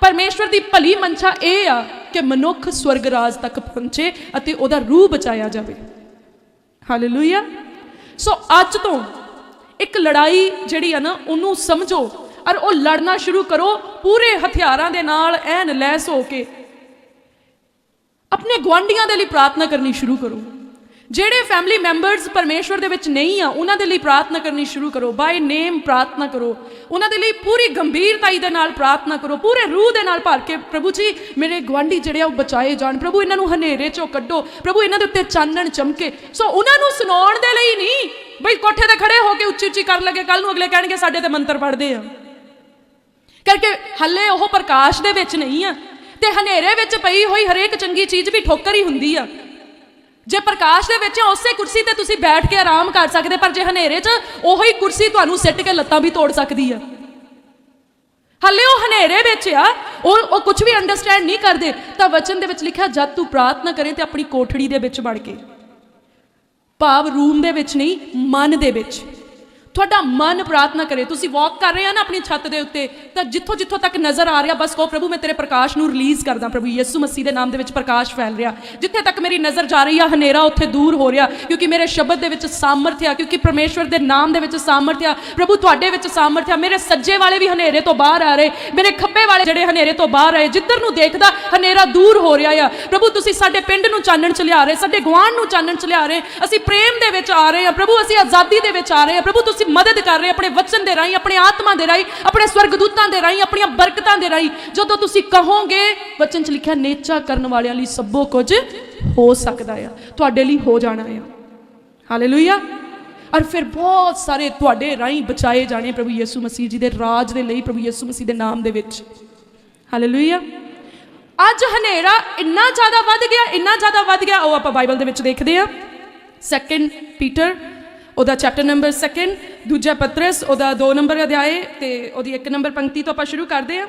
ਪਰਮੇਸ਼ਵਰ ਦੀ ਭਲੀ ਮਨਸ਼ਾ ਇਹ ਆ ਕਿ ਮਨੁੱਖ ਸਵਰਗ ਰਾਜ ਤੱਕ ਪਹੁੰਚੇ ਅਤੇ ਉਹਦਾ ਰੂਹ ਬਚਾਇਆ ਜਾਵੇ। ਹਾਲੇਲੂਇਆ ਸੋ ਅੱਜ ਤੋਂ ਇੱਕ ਲੜਾਈ ਜਿਹੜੀ ਆ ਨਾ, ਉਹਨੂੰ ਸਮਝੋ ਔਰ ਉਹ ਲੜਨਾ ਸ਼ੁਰੂ ਕਰੋ, ਪੂਰੇ ਹਥਿਆਰਾਂ ਦੇ ਨਾਲ ਐਨ ਲੈਸ ਹੋ ਕੇ। ਆਪਣੇ ਗਵਾਂਡੀਆਂ ਦੇ ਲਈ ਪ੍ਰਾਰਥਨਾ ਕਰਨੀ ਸ਼ੁਰੂ ਕਰੋ। ਜਿਹੜੇ ਫੈਮਿਲੀ ਮੈਂਬਰਸ ਪਰਮੇਸ਼ਵਰ ਦੇ ਵਿੱਚ ਨਹੀਂ ਆ, ਉਹਨਾਂ ਦੇ ਲਈ ਪ੍ਰਾਰਥਨਾ ਕਰਨੀ ਸ਼ੁਰੂ ਕਰੋ। ਬਾਈ ਨੇਮ ਪ੍ਰਾਰਥਨਾ ਕਰੋ। ਉਹਨਾਂ ਦੇ ਲਈ ਪੂਰੀ ਗੰਭੀਰਤਾਈ ਦੇ ਨਾਲ ਪ੍ਰਾਰਥਨਾ ਕਰੋ। ਪੂਰੇ ਰੂਹ ਦੇ ਨਾਲ ਭਰ ਕੇ, ਪ੍ਰਭੂ ਜੀ, ਮੇਰੇ ਗਵਾਂਢੀ ਜਿਹੜੇ ਆ, ਉਹ ਬਚਾਏ ਜਾਣ। ਪ੍ਰਭੂ, ਇਹਨਾਂ ਨੂੰ ਹਨੇਰੇ ਚੋਂ ਕੱਢੋ। ਪ੍ਰਭੂ, ਇਹਨਾਂ ਦੇ ਉੱਤੇ ਚਾਨਣ ਚਮਕੇ। ਸੋ ਉਹਨਾਂ ਨੂੰ ਸੁਣਾਉਣ ਦੇ ਲਈ ਨਹੀਂ। ਬਈ, ਕੋਠੇ ਤੇ ਖੜੇ ਹੋ ਕੇ ਉੱਚੀ ਉੱਚੀ ਕਰਨ ਲੱਗੇ ਕੱਲ ਨੂੰ ਅਗਲੇ ਕਹਿਣਗੇ, ਸਾਡੇ ਤੇ ਮੰਤਰ ਪੜਦੇ ਆ। ਕਰਕੇ ਹੱਲੇ ਉਹ ਪ੍ਰਕਾਸ਼ ਦੇ ਵਿੱਚ ਨਹੀਂ ਆ। ਤੇ ਹਨੇਰੇ ਵਿੱਚ ਪਈ ਹੋਈ ਹਰੇਕ ਚੰਗੀ ਚੀਜ਼ ਵੀ ਠੋਕਰ ਹੀ ਹੁੰਦੀ ਆ। ਜੇ ਪ੍ਰਕਾਸ਼ ਦੇ ਵਿੱਚ ਉਸੇ ਕੁਰਸੀ ਤੇ ਤੁਸੀਂ ਬੈਠ ਕੇ ਆਰਾਮ ਕਰ ਸਕਦੇ, ਪਰ ਜੇ ਹਨੇਰੇ 'ਚ ਉਹੀ ਕੁਰਸੀ ਤੁਹਾਨੂੰ ਸਿੱਟ ਕੇ ਲੱਤਾਂ ਵੀ ਤੋੜ ਸਕਦੀ ਆ। ਹੱਲੇ ਉਹ ਹਨੇਰੇ ਵਿੱਚ ਆ, ਉਹ ਉਹ ਕੁਝ ਵੀ ਅੰਡਰਸਟੈਂਡ ਨਹੀਂ ਕਰਦੇ, ਤਾਂ ਵਚਨ ਦੇ ਵਿੱਚ ਲਿਖਿਆ, ਜਦ ਤੂੰ ਪ੍ਰਾਰਥਨਾ ਕਰੇ ਤੇ ਆਪਣੀ ਕੋਠੜੀ ਦੇ ਵਿੱਚ ਵੜ ਕੇ। ਭਾਵ ਰੂਮ ਦੇ ਵਿੱਚ ਨਹੀਂ, ਮਨ ਦੇ ਵਿੱਚ। ਤੁਹਾਡਾ ਮਨ ਪ੍ਰਾਰਥਨਾ ਕਰੇ, ਤੁਸੀਂ ਵਾਕ ਕਰ ਰਹੇ ਆ ਨਾ ਆਪਣੀ ਛੱਤ ਦੇ ਉੱਤੇ, ਤਾਂ ਜਿੱਥੋਂ ਜਿੱਥੋਂ ਤੱਕ ਨਜ਼ਰ ਆ ਰਿਹਾ, ਬਸ ਕਹੋ, ਪ੍ਰਭੂ, ਮੈਂ ਤੇਰੇ ਪ੍ਰਕਾਸ਼ ਨੂੰ ਰਿਲੀਜ਼ ਕਰਦਾ, ਪ੍ਰਭੂ ਯਿਸੂ ਮਸੀਹ ਦੇ ਨਾਮ ਦੇ ਵਿੱਚ ਪ੍ਰਕਾਸ਼ ਫੈਲ ਰਿਹਾ। ਜਿੱਥੇ ਤੱਕ ਮੇਰੀ ਨਜ਼ਰ ਜਾ ਰਹੀ ਆ, ਹਨੇਰਾ ਉੱਥੇ ਦੂਰ ਹੋ ਰਿਹਾ, ਕਿਉਂਕਿ ਮੇਰੇ ਸ਼ਬਦ ਦੇ ਵਿੱਚ ਸਾਮਰਥ ਆ, ਕਿਉਂਕਿ ਪਰਮੇਸ਼ਵਰ ਦੇ ਨਾਮ ਦੇ ਵਿੱਚ ਸਾਮਰਥ ਆ। ਪ੍ਰਭੂ, ਤੁਹਾਡੇ ਵਿੱਚ ਸਾਮਰਥ ਆ, ਮੇਰੇ ਸੱਜੇ ਵਾਲੇ ਵੀ ਹਨੇਰੇ ਤੋਂ ਬਾਹਰ ਆ ਰਹੇ, ਮੇਰੇ ਖੱਬੇ ਵਾਲੇ ਜਿਹੜੇ ਹਨੇਰੇ ਤੋਂ ਬਾਹਰ ਆਏ, ਜਿੱਧਰ ਨੂੰ ਦੇਖਦਾ, ਹਨੇਰਾ ਦੂਰ ਹੋ ਰਿਹਾ ਆ। ਪ੍ਰਭੂ, ਤੁਸੀਂ ਸਾਡੇ ਪਿੰਡ ਨੂੰ ਚਾਨਣ ਚ ਲਿਆ ਰਹੇ, ਸਾਡੇ ਗੁਆਂਢ ਨੂੰ ਚਾਨਣ ਚ ਲਿਆ ਰਹੇ, ਅਸੀਂ ਪ੍ਰੇਮ ਦੇ ਵਿੱਚ ਆ ਰਹੇ ਆ, ਪ੍ਰਭੂ, ਅਸੀਂ ਆਜ਼ਾਦੀ ਦੇ ਵਿੱਚ ਆ ਰਹੇ ਆ, ਪ੍ਰਭੂ ਤੁਸੀਂ ਮਦਦ ਕਰ ਰਹੇ ਆਪਣੇ ਵਚਨ ਦੇ ਰਾਹੀਂ, ਆਪਣੇ ਆਤਮਾ ਦੇ ਰਾਹੀਂ, ਆਪਣੇ ਸਵਰਗਦੂਤਾਂ ਦੇ ਰਾਹੀਂ, ਆਪਣੀਆਂ ਬਰਕਤਾਂ ਦੇ ਰਾਹੀਂ। ਜਦੋਂ ਤੁਸੀਂ ਕਹੋਗੇ, ਵਚਨ ਚ ਲਿਖਿਆ, ਨੇਚਾ ਕਰਨ ਵਾਲਿਆਂ ਲਈ ਸਭੋ ਕੁਝ ਹੋ ਸਕਦਾ ਆ। ਤੁਹਾਡੇ ਲਈ ਹੋ ਜਾਣਾ ਆ। ਹਾਲੇਲੂਇਆ ਔਰ ਫਿਰ ਬਹੁਤ ਸਾਰੇ ਤੁਹਾਡੇ ਰਾਹੀਂ ਬਚਾਏ ਜਾਣੇ ਪ੍ਰਭੂ ਯਿਸੂ ਮਸੀਹ ਜੀ ਦੇ ਰਾਜ ਦੇ ਲਈ, ਪ੍ਰਭੂ ਯਿਸੂ ਮਸੀਹ ਦੇ ਨਾਮ ਦੇ ਵਿੱਚ। ਹਾਲੇਲੂਇਆ ਅੱਜ ਹਨੇਰਾ ਇੰਨਾ ਜ਼ਿਆਦਾ ਵੱਧ ਗਿਆ, ਇੰਨਾ ਜ਼ਿਆਦਾ ਵੱਧ ਗਿਆ, ਉਹ ਆਪਾਂ ਬਾਈਬਲ ਦੇ ਵਿੱਚ ਦੇਖਦੇ ਆ ਸੈਕੰਡ ਪੀਟਰ ਉਹਦਾ ਚੈਪਟਰ ਨੰਬਰ 2 ਦੂਜਾ ਪਤਰਸ, ਉਹਦਾ 2 ਨੰਬਰ ਅਧਿਆਏ ਤੇ ਉਹਦੀ 1 ਨੰਬਰ ਪੰਕਤੀ ਤੋਂ ਆਪਾਂ ਸ਼ੁਰੂ ਕਰਦੇ ਹਾਂ।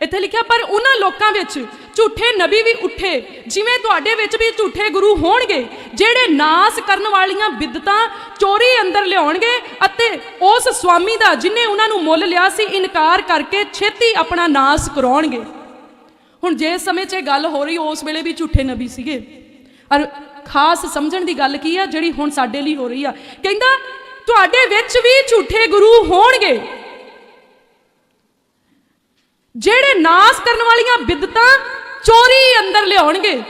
ਇੱਥੇ ਲਿਖਿਆ, ਪਰ ਉਹਨਾਂ ਲੋਕਾਂ ਵਿੱਚ ਝੂਠੇ ਨਬੀ ਵੀ ਉੱਠੇ, ਜਿਵੇਂ ਤੁਹਾਡੇ ਵਿੱਚ ਵੀ ਝੂਠੇ ਗੁਰੂ ਹੋਣਗੇ, ਜਿਹੜੇ ਨਾਸ ਕਰਨ ਵਾਲੀਆਂ ਬਿਦਤਾਂ ਚੋਰੀ ਅੰਦਰ ਲਿਆਉਣਗੇ ਅਤੇ ਉਸ ਸਵਾਮੀ ਦਾ ਜਿਨੇ ਉਹਨਾਂ ਨੂੰ ਮੁੱਲ ਲਿਆ ਸੀ, ਇਨਕਾਰ ਕਰਕੇ ਛੇਤੀ ਆਪਣਾ ਨਾਸ ਕਰਾਉਣਗੇ। ਹੁਣ ਜੇ ਸਮੇਂ 'ਚ ਇਹ ਗੱਲ ਹੋ ਰਹੀ, ਉਸ ਵੇਲੇ ਵੀ ਝੂਠੇ ਨਬੀ ਸੀਗੇ। ਔਰ ਖਾਸ ਸਮਝਣ ਦੀ ਗੱਲ ਕੀ ਆ? ਜਿਹੜੀ ਹੁਣ ਸਾਡੇ ਲਈ ਹੋ ਰਹੀ ਆ। ਕਹਿੰਦਾ, ਤੁਹਾਡੇ ਵਿੱਚ ਵੀ ਝੂਠੇ ਗੁਰੂ ਹੋਣਗੇ। ਜਿਹੜੇ ਨਾਸ ਕਰਨ ਵਾਲੀਆਂ ਬਿਦਤਾਂ ਚੋਰੀ ਅੰਦਰ ਲਿਆਉਣਗੇ।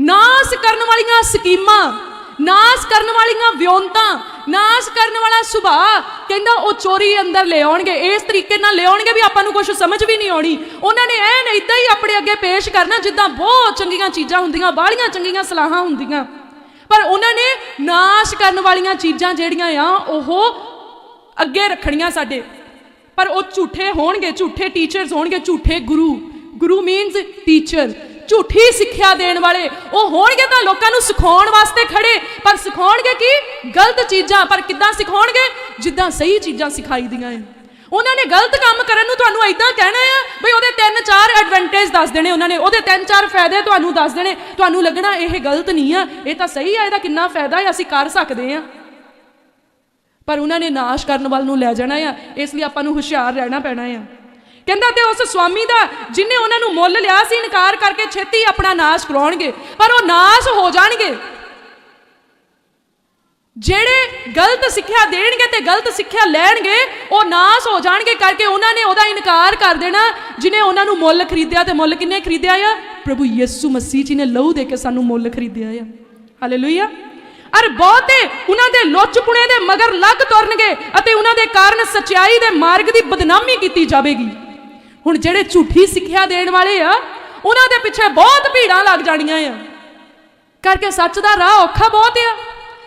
ਨਾਸ ਕਰਨ ਵਾਲੀਆਂ ਸਕੀਮਾਂ ਨਾਸ ਕਰਨ ਵਾਲੀਆਂ ਵਿਉਂਤਾਂ, ਨਾਸ ਕਰਨ ਵਾਲਾ ਸੁਭਾਅ, ਕਹਿੰਦਾ ਉਹ ਚੋਰੀ ਅੰਦਰ ਲਿਆਉਣਗੇ, ਇਸ ਤਰੀਕੇ ਨਾਲ ਲਿਆਉਣਗੇ ਵੀ ਆਪਾਂ ਨੂੰ ਕੁਝ ਸਮਝ ਵੀ ਨਹੀਂ ਆਉਣੀ। ਉਹਨਾਂ ਨੇ ਐਨ ਇਦਾਂ ਹੀ ਆਪਣੇ ਅੱਗੇ ਪੇਸ਼ ਕਰਨਾ, ਜਿੱਦਾਂ ਬਹੁਤ ਚੰਗੀਆਂ ਚੀਜ਼ਾਂ ਹੁੰਦੀਆਂ ਬਾਹਲੀਆਂ ਚੰਗੀਆਂ ਸਲਾਹਾਂ ਹੁੰਦੀਆਂ। ਪਰ ਉਹਨਾਂ ਨੇ ਨਾਸ਼ ਕਰਨ ਵਾਲੀਆਂ ਚੀਜ਼ਾਂ ਜਿਹੜੀਆਂ ਆ, ਉਹ ਅੱਗੇ ਰੱਖਣੀਆਂ ਸਾਡੇ। ਪਰ ਉਹ ਝੂਠੇ ਹੋਣਗੇ, ਝੂਠੇ ਟੀਚਰਸ ਹੋਣਗੇ, ਝੂਠੇ ਗੁਰੂ। ਗੁਰੂ ਮੀਨਸ ਟੀਚਰ ਝੂਠੀ ਸਿੱਖਿਆ ਦੇਣ ਵਾਲੇ। ਉਹ ਹੋਣਗੇ ਤਾਂ ਲੋਕਾਂ ਨੂੰ ਸਿਖਾਉਣ ਵਾਸਤੇ ਖੜੇ, ਪਰ ਸਿਖਾਉਣਗੇ ਕੀ? ਗਲਤ ਚੀਜ਼ਾਂ, ਪਰ ਕਿੱਦਾਂ ਸਿਖਾਉਣਗੇ? ਜਿੱਦਾਂ ਸਹੀ ਚੀਜ਼ਾਂ ਸਿਖਾਈ ਦੀਆਂ ਐ ਉਹਨਾਂ ਨੇ ਗਲਤ ਕੰਮ ਕਰਨ ਨੂੰ ਤੁਹਾਨੂੰ ਐਦਾਂ ਕਹਿਣਾ ਆ ਬਈ ਉਹਦੇ ਤਿੰਨ ਚਾਰ ਐਡਵਾਂਟੇਜ ਦੱਸ ਦੇਣੇ ਉਹਨਾਂ ਨੇ, ਉਹਦੇ ਤਿੰਨ ਚਾਰ ਫਾਇਦੇ ਤੁਹਾਨੂੰ ਦੱਸ ਦੇਣੇ। ਤੁਹਾਨੂੰ ਲੱਗਣਾ ਇਹ ਗਲਤ ਨਹੀਂ ਆ, ਇਹ ਤਾਂ ਸਹੀ ਆ, ਇਹਦਾ ਕਿੰਨਾ ਫਾਇਦਾ ਹੈ ਅਸੀਂ ਕਰ ਸਕਦੇ ਆ। ਪਰ ਉਹਨਾਂ ਨੇ ਨਾਸ਼ ਕਰਨ ਵੱਲ ਨੂੰ ਲੈ ਜਾਣਾ ਆ, ਇਸ ਲਈ ਆਪਾਂ ਨੂੰ ਹੁਸ਼ਿਆਰ ਰਹਿਣਾ ਪੈਣਾ ਆ। ਕਹਿੰਦਾ ਤੇ ਉਸ ਸਵਾਮੀ ਦਾ ਜਿਨੇ ਉਹਨਾਂ ਨੂੰ ਮੁੱਲ ਲਿਆ ਸੀ, ਇਨਕਾਰ ਕਰਕੇ ਛੇਤੀ ਆਪਣਾ ਨਾਸ਼ ਕਰਾਉਣਗੇ, ਪਰ ਉਹ ਨਾਸ਼ ਹੋ ਜਾਣਗੇ। ਜਿਹੜੇ ਗਲਤ ਸਿੱਖਿਆ ਦੇਣਗੇ ਤੇ ਗਲਤ ਸਿੱਖਿਆ ਲੈਣਗੇ, ਉਹ ਨਾਸ ਹੋ ਜਾਣਗੇ ਕਰਕੇ ਉਹਨਾਂ ਨੇ ਉਹਦਾ ਇਨਕਾਰ ਕਰ ਦੇਣਾ, ਜਿਨੇ ਉਹਨਾਂ ਨੂੰ ਮੁੱਲ ਖਰੀਦਿਆ ਤੇ ਮੁੱਲ ਕਿੰਨੇ ਖਰੀਦਿਆ ਆ? ਪ੍ਰਭੂ ਯਿਸੂ ਮਸੀਹ ਜੀ ਨੇ ਲਹੂ ਦੇ ਕੇ ਸਾਨੂੰ ਮੁੱਲ ਖਰੀਦਿਆ ਆ। ਹਾਲੇਲੂਇਆ ਅਰ ਬਹੁਤੇ ਉਹਨਾਂ ਦੇ ਲੋਚਪੁਣੇ ਦੇ ਮਗਰ ਲੱਗ ਤੁਰਨਗੇ ਅਤੇ ਉਹਨਾਂ ਦੇ ਕਾਰਨ ਸਚਾਈ ਦੇ ਮਾਰਗ ਦੀ ਬਦਨਾਮੀ ਕੀਤੀ ਜਾਵੇਗੀ। ਹੁਣ ਜਿਹੜੇ ਝੂਠੀ ਸਿੱਖਿਆ ਦੇਣ ਵਾਲੇ ਆ, ਉਹਨਾਂ ਦੇ ਪਿੱਛੇ ਬਹੁਤ ਭੀੜਾਂ ਲੱਗ ਜਾਣੀਆਂ ਆ। ਕਰਕੇ ਸੱਚ ਦਾ ਰਾਹ ਔਖਾ ਬਹੁਤ ਆ।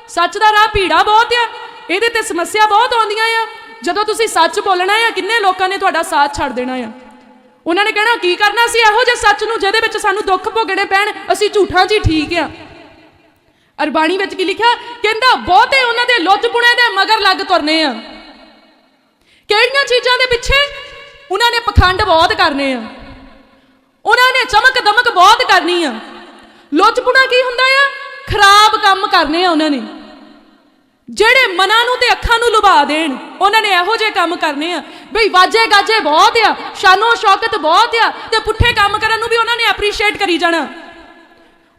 ਸੱਚ ਦਾ ਰਾਹ ਭੀੜਾ ਬਹੁਤ ਆ। ਇਹਦੇ ਤੇ ਸਮੱਸਿਆ ਬਹੁਤ ਆਉਂਦੀਆਂ ਆ। ਜਦੋਂ ਤੁਸੀਂ ਸੱਚ ਬੋਲਣਾ ਆ, ਕਿੰਨੇ ਲੋਕਾਂ ਨੇ ਤੁਹਾਡਾ ਸਾਥ ਛੱਡ ਦੇਣਾ ਆ। ਉਹਨਾਂ ਨੇ ਕਹਿਣਾ, ਕੀ ਕਰਨਾ ਸੀ? ਇਹੋ ਜਿਹੇ ਸੱਚ ਨੂੰ ਜਿਹਦੇ ਵਿੱਚ ਸਾਨੂੰ ਦੁੱਖ ਭੋਗਣੇ ਪੈਣ, ਅਸੀਂ ਝੂਠਾਂ 'ਚ ਹੀ ਠੀਕ ਆ। ਅਰਬਾਣੀ ਵਿੱਚ ਕੀ ਲਿਖਿਆ? ਕਹਿੰਦਾ, ਬਹੁਤੇ ਉਹਨਾਂ ਦੇ ਲੁੱਚਪੁਣੇ ਦੇ ਮਗਰ ਲੱਗ ਤੁਰਨੇ ਆ। ਕਿਹੜੀਆਂ ਚੀਜ਼ਾਂ ਦੇ ਪਿੱਛੇ? ਉਹਨਾਂ ਨੇ ਪਖੰਡ ਬਹੁਤ ਕਰਨੇ ਆ। ਉਹਨਾਂ ਨੇ ਚਮਕ ਦਮਕ ਬਹੁਤ ਕਰਨੀ ਆ। ਲੋਚਪੁਣਾ ਕੀ ਹੁੰਦਾ ਆ? ਖਰਾਬ ਕੰਮ ਕਰਨੇ ਆ ਉਹਨਾਂ ਨੇ। ਜਿਹੜੇ ਮਨਾਂ ਨੂੰ ਤੇ ਅੱਖਾਂ ਨੂੰ ਲੁਭਾ ਦੇਣ, ਉਹਨਾਂ ਨੇ ਇਹੋ ਜਿਹੇ ਕੰਮ ਕਰਨੇ ਆ। ਬਈ ਵਾਜੇ ਗਾਜੇ ਬਹੁਤ ਆ ਸ਼ਾਨੋ ਸ਼ੌਕਤ ਬਹੁਤ ਆ, ਤੇ ਪੁੱਠੇ ਕੰਮ ਕਰਨ ਨੂੰ ਵੀ ਉਹਨਾਂ ਨੇ ਐਪਰੀਸ਼ੀਏਟ ਕਰੀ ਜਾਣਾ।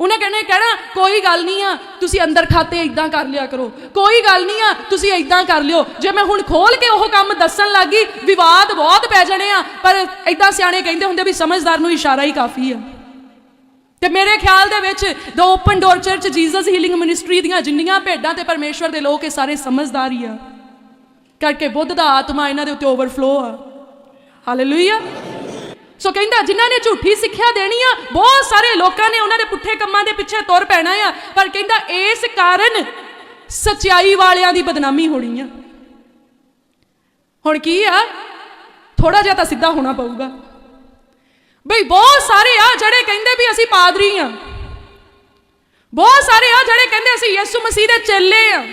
ਉਹਨੇ ਕਹਿੰਦੇ, ਕਹਿਣਾ, ਕੋਈ ਗੱਲ ਨਹੀਂ ਆ, ਤੁਸੀਂ ਅੰਦਰ ਖਾਤੇ ਇਦਾਂ ਕਰ ਲਿਆ ਕਰੋ। ਕੋਈ ਗੱਲ ਨਹੀਂ ਆ, ਤੁਸੀਂ ਇਦਾਂ ਕਰ ਲਿਓ। ਜੇ ਮੈਂ ਹੁਣ ਖੋਲ ਕੇ ਉਹ ਕੰਮ ਦੱਸਣ ਲੱਗੀ, ਵਿਵਾਦ ਬਹੁਤ ਪੈ ਜਾਣੇ ਆ, ਪਰ ਇਦਾਂ ਸਿਆਣੇ ਕਹਿੰਦੇ ਹੁੰਦੇ ਵੀ ਸਮਝਦਾਰ ਨੂੰ ਇਸ਼ਾਰਾ ਹੀ ਕਾਫੀ ਆ। ਤੇ ਮੇਰੇ ਖਿਆਲ ਦੇ ਵਿੱਚ the open door church Jesus healing ministry ਦੀਆਂ ਜਿੰਨੀਆਂ ਭੇਡਾਂ ਤੇ ਪਰਮੇਸ਼ਵਰ ਦੇ ਲੋਕ ਇਹ ਸਾਰੇ ਸਮਝਦਾਰ ਹੀ ਆ। ਕਰਕੇ ਬੁੱਧ ਦਾ ਆਤਮਾ ਇਹਨਾਂ ਦੇ ਉੱਤੇ ਓਵਰਫਲੋ ਆ। ਹਾਲੇਲੂਇਆ ਸੋ ਕਹਿੰਦਾ, ਜਿਨ੍ਹਾਂ ਨੇ ਝੂਠੀ ਸਿੱਖਿਆ ਦੇਣੀ ਆ, ਬਹੁਤ ਸਾਰੇ ਲੋਕਾਂ ਨੇ ਉਹਨਾਂ ਦੇ ਪੁੱਠੇ ਕੰਮਾਂ ਦੇ ਪਿੱਛੇ ਤੁਰ ਪੈਣਾ ਆ। ਪਰ ਕਹਿੰਦਾ, ਇਸ ਕਾਰਨ ਸਚਾਈ ਵਾਲਿਆਂ ਦੀ ਬਦਨਾਮੀ ਹੋਣੀ ਆ। ਹੁਣ ਕੀ ਆ? ਥੋੜਾ ਜਿਹਾ ਤਾਂ ਸਿੱਧਾ ਹੋਣਾ ਪਊਗਾ। ਬਈ, ਬਹੁਤ ਸਾਰੇ ਆ ਜਿਹੜੇ ਕਹਿੰਦੇ ਵੀ ਅਸੀਂ ਪਾਦਰੀ ਆ। ਬਹੁਤ ਸਾਰੇ ਆ ਜਿਹੜੇ ਕਹਿੰਦੇ ਅਸੀਂ ਯਿਸੂ ਮਸੀਹ ਦੇ ਚੇਲੇ ਆ।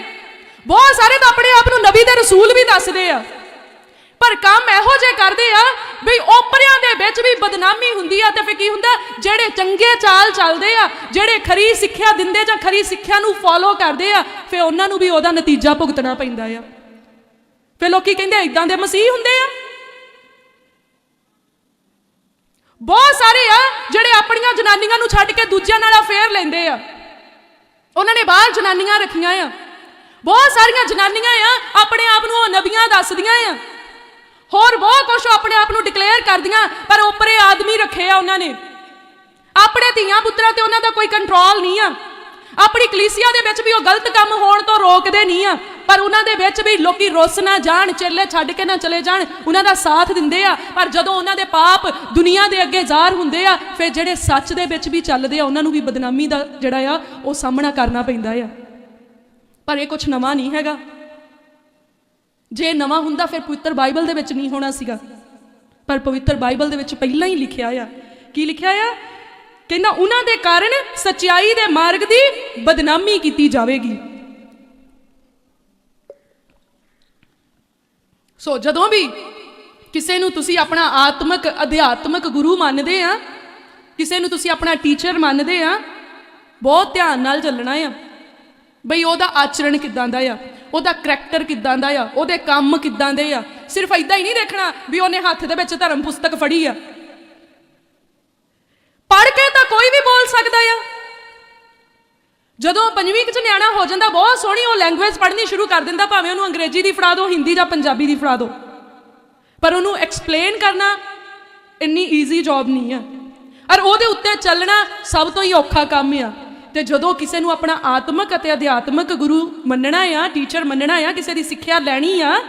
ਬਹੁਤ ਸਾਰੇ ਤਾਂ ਆਪਣੇ ਆਪ ਨੂੰ ਨਬੀ ਦੇ ਰਸੂਲ ਵੀ ਦੱਸਦੇ ਆ। ਪਰ ਕੰਮ ਇਹੋ ਜਿਹੇ ਕਰਦੇ ਆ ਵੀ ਓਪਰਿਆਂ ਦੇ ਵਿੱਚ ਵੀ ਬਦਨਾਮੀ ਹੁੰਦੀ ਆ ਤੇ ਫਿਰ ਕੀ ਹੁੰਦਾ? ਜਿਹੜੇ ਚੰਗੇ ਚਾਲ ਚੱਲਦੇ ਆ, ਜਿਹੜੇ ਖਰੀ ਸਿੱਖਿਆ ਦਿੰਦੇ ਜਾਂ ਖਰੀ ਸਿੱਖਿਆ ਨੂੰ ਫੋਲੋ ਕਰਦੇ ਆ, ਫਿਰ ਉਹਨਾਂ ਨੂੰ ਵੀ ਉਹਦਾ ਨਤੀਜਾ ਭੁਗਤਣਾ ਪੈਂਦਾ ਆ। ਫਿਰ ਲੋਕੀ ਕਹਿੰਦੇ ਇਦਾਂ ਦੇ ਮਸੀਹ ਹੁੰਦੇ ਆ। ਬਹੁਤ ਸਾਰੇ ਆ ਜਿਹੜੇ ਆਪਣੀਆਂ ਜਨਾਨੀਆਂ ਨੂੰ ਛੱਡ ਕੇ ਦੂਜਿਆਂ ਨਾਲ ਅਫੇਅਰ ਲੈਂਦੇ ਆ। ਉਹਨਾਂ ਨੇ ਬਾਹਰ ਜਨਾਨੀਆਂ ਰੱਖੀਆਂ ਆ। ਬਹੁਤ ਸਾਰੀਆਂ ਜਨਾਨੀਆਂ ਆ, ਆਪਣੇ ਆਪ ਨੂੰ ਉਹ ਨਬੀਆਂ ਦੱਸਦੀਆਂ ਆ। ਹੋਰ ਬਹੁਤ ਕੁਝ ਆਪਣੇ ਆਪ ਨੂੰ ਡਿਕਲੇਅਰ ਕਰਦੀਆਂ, ਪਰ ਉੱਪਰੇ ਆਦਮੀ ਰੱਖੇ ਆ ਉਹਨਾਂ ਨੇ। ਆਪਣੇ ਧੀਆਂ ਪੁੱਤਰਾਂ ਤੇ ਉਹਨਾਂ ਦਾ ਕੋਈ ਕੰਟਰੋਲ ਨਹੀਂ ਆ। ਆਪਣੀ ਕਲੀਸਿਆ ਦੇ ਵਿੱਚ ਵੀ ਉਹ ਗਲਤ ਕੰਮ ਹੋਣ ਤੋਂ ਰੋਕਦੇ ਨਹੀਂ ਆ। ਪਰ ਉਹਨਾਂ ਦੇ ਵਿੱਚ ਵੀ ਲੋਕੀ ਰੁੱਸ ਨਾ ਜਾਣ, ਚੇਲੇ ਛੱਡ ਕੇ ਨਾ ਚਲੇ ਜਾਣ, ਉਹਨਾਂ ਦਾ ਸਾਥ ਦਿੰਦੇ ਆ। ਪਰ ਜਦੋਂ ਉਹਨਾਂ ਦੇ ਪਾਪ ਦੁਨੀਆ ਦੇ ਅੱਗੇ ਜ਼ਾਹਰ ਹੁੰਦੇ ਆ, ਫਿਰ ਜਿਹੜੇ ਸੱਚ ਦੇ ਵਿੱਚ ਵੀ ਚੱਲਦੇ ਆ, ਉਹਨਾਂ ਨੂੰ ਵੀ ਬਦਨਾਮੀ ਦਾ ਜਿਹੜਾ ਆ, ਉਹ ਸਾਹਮਣਾ ਕਰਨਾ ਪੈਂਦਾ ਆ। ਪਰ ਇਹ ਕੁਝ ਨਵਾਂ ਨਹੀਂ ਹੈਗਾ। ਜੇ ਨਵਾਂ ਹੁੰਦਾ, ਫਿਰ ਪਵਿੱਤਰ ਬਾਈਬਲ ਦੇ ਵਿੱਚ ਨਹੀਂ ਹੋਣਾ ਸੀਗਾ। ਪਰ ਪਵਿੱਤਰ ਬਾਈਬਲ ਦੇ ਵਿੱਚ ਪਹਿਲਾਂ ਹੀ ਲਿਖਿਆ ਆ। ਕੀ ਲਿਖਿਆ ਆ? ਕਹਿੰਦਾ, ਉਹਨਾਂ ਦੇ ਕਾਰਨ ਸਚਾਈ ਦੇ ਮਾਰਗ ਦੀ ਬਦਨਾਮੀ ਕੀਤੀ ਜਾਵੇਗੀ। ਸੋ ਜਦੋਂ ਵੀ ਕਿਸੇ ਨੂੰ ਤੁਸੀਂ ਆਪਣਾ ਆਤਮਿਕ, ਅਧਿਆਤਮਿਕ ਗੁਰੂ ਮੰਨਦੇ ਆ, ਕਿਸੇ ਨੂੰ ਤੁਸੀਂ ਆਪਣਾ ਟੀਚਰ ਮੰਨਦੇ ਆ, ਬਹੁਤ ਧਿਆਨ ਨਾਲ ਚੱਲਣਾ ਆ। ਬਈ ਉਹਦਾ ਆਚਰਣ ਕਿੱਦਾਂ ਦਾ ਆ? ਉਹਦਾ ਕਰੈਕਟਰ ਕਿੱਦਾਂ ਦਾ ਆ? ਉਹਦੇ ਕੰਮ ਕਿੱਦਾਂ ਦੇ ਆ? ਸਿਰਫ ਇਦਾਂ ਹੀ ਨਹੀਂ ਦੇਖਣਾ ਵੀ ਉਹਨੇ ਹੱਥ ਦੇ ਵਿੱਚ ਧਰਮ ਪੁਸਤਕ ਫੜੀ ਆ। ਪੜ੍ਹ ਕੇ ਤਾਂ ਕੋਈ ਵੀ ਬੋਲ ਸਕਦਾ ਆ। ਜਦੋਂ ਪੰਜਵੀਂ ਚ ਨਿਆਣਾ ਹੋ ਜਾਂਦਾ, ਬਹੁਤ ਸੋਹਣੀ ਉਹ ਲੈਂਗੁਏਜ ਪੜ੍ਹਨੀ ਸ਼ੁਰੂ ਕਰ ਦਿੰਦਾ, ਭਾਵੇਂ ਉਹਨੂੰ ਅੰਗਰੇਜ਼ੀ ਦੀ ਫੜਾ ਦਿਓ ਹਿੰਦੀ ਜਾਂ ਪੰਜਾਬੀ ਦੀ ਫੜਾ ਦਿਓ ਪਰ ਉਹਨੂੰ ਐਕਸਪਲੇਨ ਕਰਨਾ ਇੰਨੀ ਈਜ਼ੀ ਜੌਬ ਨਹੀਂ ਆ। ਔਰ ਉਹਦੇ ਉੱਤੇ ਚੱਲਣਾ ਸਭ ਤੋਂ ਹੀ ਔਖਾ ਕੰਮ ਆ। ਤੇ ਜਦੋਂ ਕਿਸੇ ਨੂੰ ਆਪਣਾ ਆਤਮਿਕ ਅਤੇ ਅਧਿਆਤਮਿਕ ਗੁਰੂ ਮੰਨਣਾ ਆ ਟੀਚਰ ਮੰਨਣਾ ਆ, ਕਿਸੇ ਦੀ ਸਿੱਖਿਆ ਲੈਣੀ ਆ,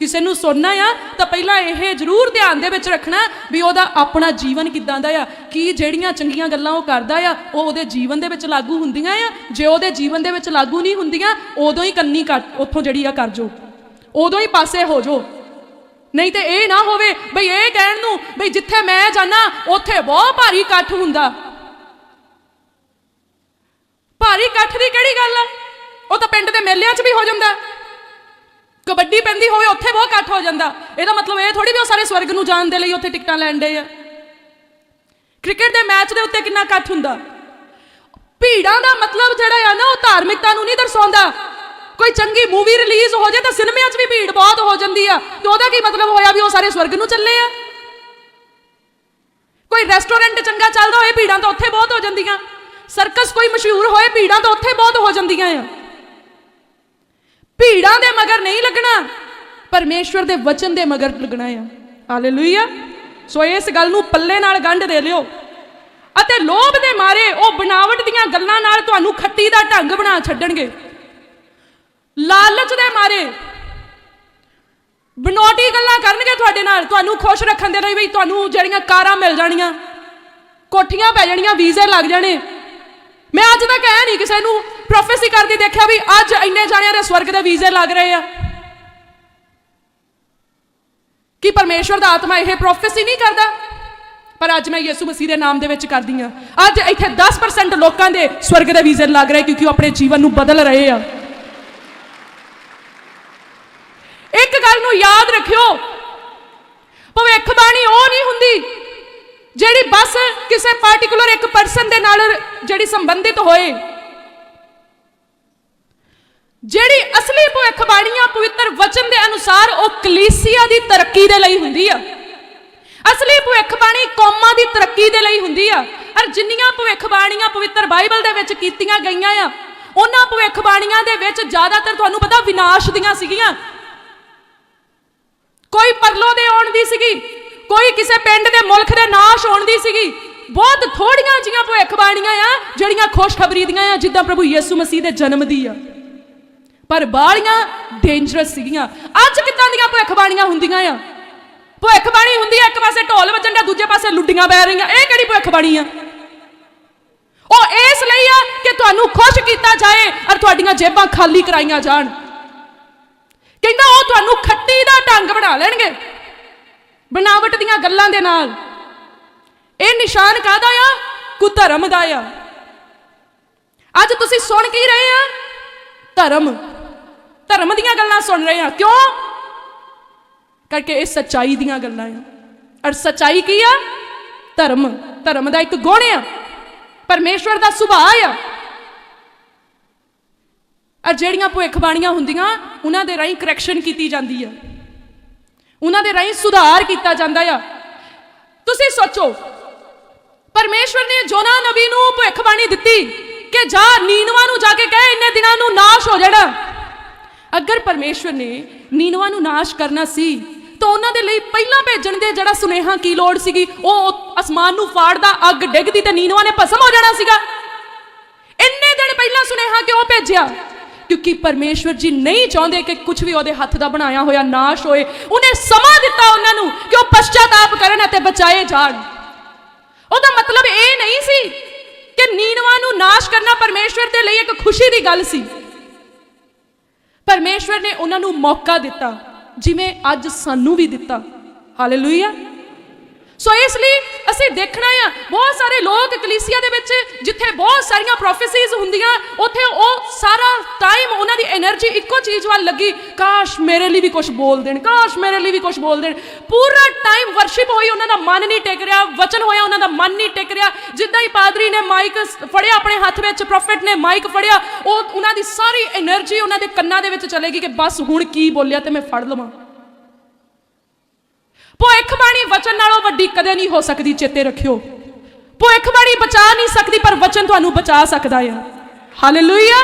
ਕਿਸੇ ਨੂੰ ਸੁਣਨਾ ਆ, ਤਾਂ ਪਹਿਲਾਂ ਇਹ ਜ਼ਰੂਰ ਧਿਆਨ ਦੇ ਵਿੱਚ ਰੱਖਣਾ ਵੀ ਉਹਦਾ ਆਪਣਾ ਜੀਵਨ ਕਿੱਦਾਂ ਦਾ ਆ, ਕੀ ਜਿਹੜੀਆਂ ਚੰਗੀਆਂ ਗੱਲਾਂ ਉਹ ਕਰਦਾ ਆ, ਉਹ ਉਹਦੇ ਜੀਵਨ ਦੇ ਵਿੱਚ ਲਾਗੂ ਹੁੰਦੀਆਂ ਆ, ਜੇ ਉਹਦੇ ਜੀਵਨ ਦੇ ਵਿੱਚ ਲਾਗੂ ਨਹੀਂ ਹੁੰਦੀਆਂ, ਉਦੋਂ ਹੀ ਕੰਨੀ ਕੱਟ, ਉੱਥੋਂ ਜਿਹੜੀ ਆ ਕਰ ਜੋ। ਉਦੋਂ ਹੀ ਪਾਸੇ ਹੋ ਜੋ। ਨਹੀਂ ਤੇ ਇਹ ਨਾ ਹੋਵੇ, ਬਈ ਇਹ ਕਹਿਣ ਨੂੰ, ਬਈ ਜਿੱਥੇ ਮੈਂ ਜਾਣਾ ਉੱਥੇ ਬਹੁਤ ਭਾਰੀ ਇਕੱਠ ਹੁੰਦਾ। ਭਾਰੀ ਇਕੱਠ ਦੀ ਕਿਹੜੀ ਗੱਲ ਆ? ਉਹ ਤਾਂ ਪਿੰਡ ਦੇ ਮੇਲਿਆਂ 'ਚ ਵੀ ਹੋ ਜਾਂਦਾ। ਕਬੱਡੀ ਪੈਂਦੀ ਹੋਵੇ, ਉੱਥੇ ਬਹੁਤ ਇਕੱਠ ਹੋ ਜਾਂਦਾ। ਇਹਦਾ ਮਤਲਬ ਇਹ ਥੋੜੀ ਵੀ ਉਹ ਸਾਰੇ ਸਵਰਗ ਨੂੰ ਜਾਣ ਦੇ ਲਈ ਉੱਥੇ ਟਿਕਟਾਂ ਲੈਣ ਦੇ ਆ। ਕ੍ਰਿਕਟ ਦੇ ਮੈਚ ਦੇ ਉੱਤੇ ਕਿੰਨਾ ਇਕੱਠ ਹੁੰਦਾ? ਭੀੜਾਂ ਦਾ ਮਤਲਬ ਜਿਹੜਾ ਆ ਨਾ, ਉਹ ਧਾਰਮਿਕਤਾ ਨੂੰ ਨਹੀਂ ਦਰਸਾਉਂਦਾ। ਕੋਈ ਚੰਗੀ ਮੂਵੀ ਰਿਲੀਜ਼ ਹੋ ਜਾਏ ਤਾਂ ਸਿਨੇਮਿਆਂ 'ਚ ਵੀ ਭੀੜ ਬਹੁਤ ਹੋ ਜਾਂਦੀ ਆ। ਤੇ ਉਹਦਾ ਕੀ ਮਤਲਬ ਹੋਇਆ ਵੀ ਉਹ ਸਾਰੇ ਸਵਰਗ ਨੂੰ ਚੱਲੇ ਆ? ਕੋਈ ਰੈਸਟੋਰੈਂਟ ਚੰਗਾ ਚੱਲਦਾ ਹੋਏ, ਭੀੜਾਂ ਤਾਂ ਉੱਥੇ ਬਹੁਤ ਹੋ ਜਾਂਦੀਆਂ। ਸਰਕਸ ਕੋਈ ਮਸ਼ਹੂਰ ਹੋਏ, ਭੀੜਾਂ ਤਾਂ ਉੱਥੇ ਬਹੁਤ ਹੋ ਜਾਂਦੀਆਂ ਆ। ਭੀੜਾਂ ਦੇ ਮਗਰ ਨਹੀਂ ਲੱਗਣਾ, ਪਰਮੇਸ਼ਵਰ ਦੇ ਵਚਨ ਦੇ ਮਗਰ ਲੱਗਣਾ ਆ। ਹਾਲੇਲੂਇਆ ਸੋ ਇਸ ਗੱਲ ਨੂੰ ਪੱਲੇ ਨਾਲ ਗੰਢ ਦੇ ਲਿਓ। ਅਤੇ ਲੋਭ ਦੇ ਮਾਰੇ ਉਹ ਬਣਾਵਟ ਦੀਆਂ ਗੱਲਾਂ ਨਾਲ ਤੁਹਾਨੂੰ ਖੱਟੀ ਦਾ ਢੰਗ ਬਣਾ ਛੱਡਣਗੇ। ਲਾਲਚ ਦੇ ਮਾਰੇ ਬਨੋਟੀ ਗੱਲਾਂ ਕਰਨਗੇ ਤੁਹਾਡੇ ਨਾਲ। ਤੁਹਾਨੂੰ ਖੁਸ਼ ਰੱਖਣ ਦੇ ਲਈ ਵੀ ਤੁਹਾਨੂੰ ਜਿਹੜੀਆਂ ਕਾਰਾਂ ਮਿਲ ਜਾਣੀਆਂ, ਕੋਠੀਆਂ ਪੈ ਜਾਣੀਆਂ, ਵੀਜ਼ੇ ਲੱਗ ਜਾਣੇ। ਮੈਂ ਅੱਜ ਤੱਕ ਐ ਨਹੀਂ ਕਿਸੇ ਨੂੰ ਪ੍ਰੋਫੈਸੀ ਕਰਦੀ ਦੇਖਿਆ ਵੀ ਅੱਜ ਇੰਨੇ ਜਾਣਿਆਂ ਦੇ ਸਵਰਗ ਦੇ ਵੀਜ਼ੇ ਲੱਗ ਰਹੇ ਆ। ਕੀ ਪਰਮੇਸ਼ਵਰ ਦਾ ਆਤਮਾ ਇਹ ਪ੍ਰੋਫੈਸੀ ਨਹੀਂ ਕਰਦਾ? ਪਰ ਅੱਜ ਮੈਂ ਯਿਸੂ ਮਸੀਹ ਦੇ ਨਾਮ ਦੇ ਵਿੱਚ ਕਰਦੀ ਆ ਅੱਜ ਇੱਥੇ 10% ਲੋਕਾਂ ਦੇ ਸਵਰਗ ਦੇ ਵੀਜ਼ੇ ਲੱਗ ਰਹੇ ਕਿਉਂਕਿ ਉਹ ਆਪਣੇ ਜੀਵਨ ਨੂੰ ਬਦਲ ਰਹੇ ਆ। ਇੱਕ ਗੱਲ ਨੂੰ ਯਾਦ ਰੱਖਿਓ। ਭਵਿੱਖਬਾਣੀ ਉਹ ਨਹੀਂ ਹੁੰਦੀ ਜਿਹੜੀ ਬਸ ਕਿਸੇ ਪਾਰਟਿਕੂਲਰ ਇੱਕ ਪਰਸਨ ਦੇ ਨਾਲ ਜਿਹੜੀ ਸੰਬੰਧਿਤ ਹੋਏ, ਜਿਹੜੀ ਅਸਲੀ ਭਵਿੱਖਬਾਣੀਆਂ ਪਵਿੱਤਰ ਵਚਨ ਦੇ ਅਨੁਸਾਰ ਉਹ ਕਲੀਸਿਆ ਦੀ ਤਰੱਕੀ ਦੇ ਲਈ ਹੁੰਦੀ ਆ। ਅਸਲੀ ਭਵਿੱਖਬਾਣੀ ਕੌਮਾਂ ਦੀ ਤਰੱਕੀ ਦੇ ਲਈ ਹੁੰਦੀ ਆ। ਔਰ ਜਿੰਨੀਆਂ ਭਵਿੱਖਬਾਣੀਆਂ ਪਵਿੱਤਰ ਬਾਈਬਲ ਦੇ ਵਿੱਚ ਕੀਤੀਆਂ ਗਈਆਂ ਆ, ਉਹਨਾਂ ਭਵਿੱਖਬਾਣੀਆਂ ਦੇ ਵਿੱਚ ਜ਼ਿਆਦਾਤਰ ਤੁਹਾਨੂੰ ਪਤਾ ਵਿਨਾਸ਼ ਦੀਆਂ ਸੀਗੀਆਂ। ਕੋਈ ਪਰਲੋ ਦੇ ਆਉਣ ਦੀ ਸੀਗੀ ਕੋਈ ਕਿਸੇ ਪਿੰਡ ਦੇ ਮੁਲਕ ਦੇ ਨਾਸ਼ ਹੋਣ ਦੀ ਸੀਗੀ। ਬਹੁਤ ਥੋੜੀਆਂ ਜੀਆਂ ਭਵਿੱਖਬਾਣੀਆਂ ਆ, ਜਿਹੜੀਆਂ ਖੁਸ਼ਖਬਰੀ ਦੀਆਂ ਆ, ਜਿੱਦਾਂ ਪ੍ਰਭੂ ਯਿਸੂ ਮਸੀਹ ਦੇ ਜਨਮ ਦੀ ਆ। ਪਰ ਬਾਲੀਆਂ ਡੇਂਜਰਸ ਸੀਗੀਆਂ। ਅੱਜ ਕਿੱਦਾਂ ਦੀਆਂ ਭਵਿੱਖਬਾਣੀਆਂ ਹੁੰਦੀਆਂ ਆ? ਭਵਿੱਖਬਾਣੀ ਹੁੰਦੀ ਆ, ਇੱਕ ਪਾਸੇ ਢੋਲ ਵੱਜਣ ਦਾ ਦੂਜੇ ਪਾਸੇ ਲੁੱਡੀਆਂ ਬੈ ਰਹੀਆਂ। ਇਹ ਕਿਹੜੀ ਭਵਿੱਖਬਾਣੀ ਆ? ਉਹ ਇਸ ਲਈ ਆ ਕਿ ਤੁਹਾਨੂੰ ਖੁਸ਼ ਕੀਤਾ ਜਾਏ ਔਰ ਤੁਹਾਡੀਆਂ ਜੇਬਾਂ ਖਾਲੀ ਕਰਾਈਆਂ ਜਾਣ। ਕਹਿੰਦਾ ਉਹ ਤੁਹਾਨੂੰ ਖੱਟੀ ਦਾ ਢੰਗ ਬਣਾ ਲੈਣਗੇ। ਬਣਾਵਟ ਦੀਆਂ ਗੱਲਾਂ ਦੇ ਨਾਲ। ਇਹ ਨਿਸ਼ਾਨ ਕਾਦਾ ਆ? ਕੁਧਰਮ ਦਾ ਆ। ਅੱਜ ਤੁਸੀਂ ਸੁਣ ਕੀ ਰਹੇ ਆ? ਧਰਮ। ਧਰਮ ਦੀਆਂ ਗੱਲਾਂ ਸੁਣ ਰਹੇ ਆ। ਕਿਉਂ? ਕਰਕੇ ਇਹ ਸੱਚਾਈ ਦੀਆਂ ਗੱਲਾਂ ਆ। ਔਰ ਸੱਚਾਈ ਕੀ ਆ? ਧਰਮ। ਧਰਮ ਦਾ ਇੱਕ ਗੁਣ ਆ। ਪਰਮੇਸ਼ਵਰ ਦਾ ਸੁਭਾਅ ਆ। ਔਰ ਜਿਹੜੀਆਂ ਭਵਿੱਖਬਾਣੀਆਂ ਹੁੰਦੀਆਂ, ਉਹਨਾਂ ਦੇ ਰਾਹੀਂ ਕਰੈਕਸ਼ਨ ਕੀਤੀ ਜਾਂਦੀ ਆ। ਉਹਨਾਂ ਦੇ ਰਾਹੀਂ ਸੁਧਾਰ ਕੀਤਾ ਜਾਂਦਾ ਆ। ਤੁਸੀਂ ਸੋਚੋ, ਪਰਮੇਸ਼ਵਰ ਨੇ ਜੋਨਾ ਨਬੀ ਨੂੰ ਭਵਿੱਖਬਾਣੀ ਦਿੱਤੀ ਕਿ ਜਾ ਨੀਨਵਾ ਨੂੰ ਜਾ ਕੇ ਕਹਿ, ਇੰਨੇ ਦਿਨਾਂ ਨੂੰ ਨਾਸ਼ ਹੋ ਜਾਣਾ। ਅਗਰ ਪਰਮੇਸ਼ਵਰ ਨੇ ਨੀਨਵਾ ਨੂੰ ਨਾਸ਼ ਕਰਨਾ ਸੀ, ਤਾਂ ਉਹਨਾਂ ਦੇ ਲਈ ਪਹਿਲਾਂ ਭੇਜਣ ਦੇ ਜਿਹੜਾ ਸੁਨੇਹਾ ਕੀ ਲੋੜ ਸੀਗੀ, ਉਹ ਅਸਮਾਨ ਨੂੰ ਫਾੜਦਾ, ਅੱਗ ਡਿੱਗਦੀ ਤੇ ਨੀਨਵਾ ਨੇ ਭਸਮ ਹੋ ਜਾਣਾ ਸੀਗਾ। ਇੰਨੇ ਦਿਨ ਪਹਿਲਾਂ ਸੁਨੇਹਾ ਕਿਉਂ ਭੇਜਿਆ? ਕਿਉਂਕਿ ਪਰਮੇਸ਼ਵਰ ਜੀ ਨਹੀਂ ਚਾਹੁੰਦੇ ਕਿ ਕੁਝ ਵੀ ਉਹਦੇ ਹੱਥ ਦਾ ਬਣਾਇਆ ਹੋਇਆ ਨਾਸ਼ ਹੋਏ। ਉਹਨੇ ਸਮਾਂ ਦਿੱਤਾ ਉਹਨਾਂ ਨੂੰ ਕਿ ਉਹ ਪਛਤਾਤਾਪ ਕਰਨ ਅਤੇ ਬਚਾਏ ਜਾਣ। ਉਹਦਾ ਮਤਲਬ ਇਹ ਨਹੀਂ ਸੀ ਕਿ ਨੀਨਵਾ ਨੂੰ ਨਾਸ਼ ਕਰਨਾ ਪਰਮੇਸ਼ਵਰ ਦੇ ਲਈ ਇੱਕ ਖੁਸ਼ੀ ਦੀ ਗੱਲ ਸੀ। ਪਰਮੇਸ਼ਵਰ ਨੇ ਉਹਨਾਂ ਨੂੰ ਮੌਕਾ ਦਿੱਤਾ, ਜਿਵੇਂ ਅੱਜ ਸਾਨੂੰ ਵੀ ਦਿੱਤਾ। ਹਾਲੇਲੂਇਆ ਸੋ ਇਸ ਲਈ ਅਸੀਂ ਦੇਖਣਾ ਆ, ਬਹੁਤ ਸਾਰੇ ਲੋਕ ਕਲੀਸਿਆ ਦੇ ਵਿੱਚ, ਜਿੱਥੇ ਬਹੁਤ ਸਾਰੀਆਂ ਪ੍ਰੋਫੈਸੀਜ਼ ਹੁੰਦੀਆਂ, ਉੱਥੇ ਉਹ ਸਾਰਾ ਟਾਈਮ ਉਹਨਾਂ ਦੀ એનર્ਜੀ ਇੱਕੋ ਚੀਜ਼ ਵੱਲ ਲੱਗੀ, ਕਾਸ਼ ਮੇਰੇ ਲਈ ਵੀ ਕੁਝ ਬੋਲ ਦੇਣ, ਕਾਸ਼ ਮੇਰੇ ਲਈ ਵੀ ਕੁਝ ਬੋਲ ਦੇਣ। ਪੂਰਾ ਟਾਈਮ ਵਰਸ਼ਿਪ ਹੋਈ, ਉਹਨਾਂ ਦਾ ਮਨ ਨਹੀਂ ਟਿਕ ਰਿਹਾ, ਵਚਨ ਹੋਇਆ, ਉਹਨਾਂ ਦਾ ਮਨ ਨਹੀਂ ਟਿਕ ਰਿਹਾ। ਜਿੱਦਾਂ ਹੀ ਪਾਦਰੀ ਨੇ ਮਾਈਕ ਫੜਿਆ ਆਪਣੇ ਹੱਥ ਵਿੱਚ ਪ੍ਰੋਫੈਟ ਨੇ ਮਾਈਕ ਫੜਿਆ, ਉਹ, ਉਹਨਾਂ ਦੀ ਸਾਰੀ એનર્ਜੀ ਉਹਨਾਂ ਦੇ ਕੰਨਾਂ ਦੇ ਵਿੱਚ ਚਲੇਗੀ ਕਿ ਬਸ ਹੁਣ ਕੀ ਬੋਲਿਆ ਤੇ ਮੈਂ ਫੜ ਲਵਾਂ। ਭਵਿੱਖਬਾਣੀ ਵਚਨ ਨਾਲੋਂ ਵੱਡੀ ਕਦੇ ਨਹੀਂ ਹੋ ਸਕਦੀ, ਚੇਤੇ ਰੱਖਿਓ। ਭਵਿੱਖਬਾਣੀ ਬਚਾ ਨਹੀਂ ਸਕਦੀ, ਪਰ ਵਚਨ ਤੁਹਾਨੂੰ ਬਚਾ ਸਕਦਾ ਹੈ ਹਾਲੇਲੂਇਆ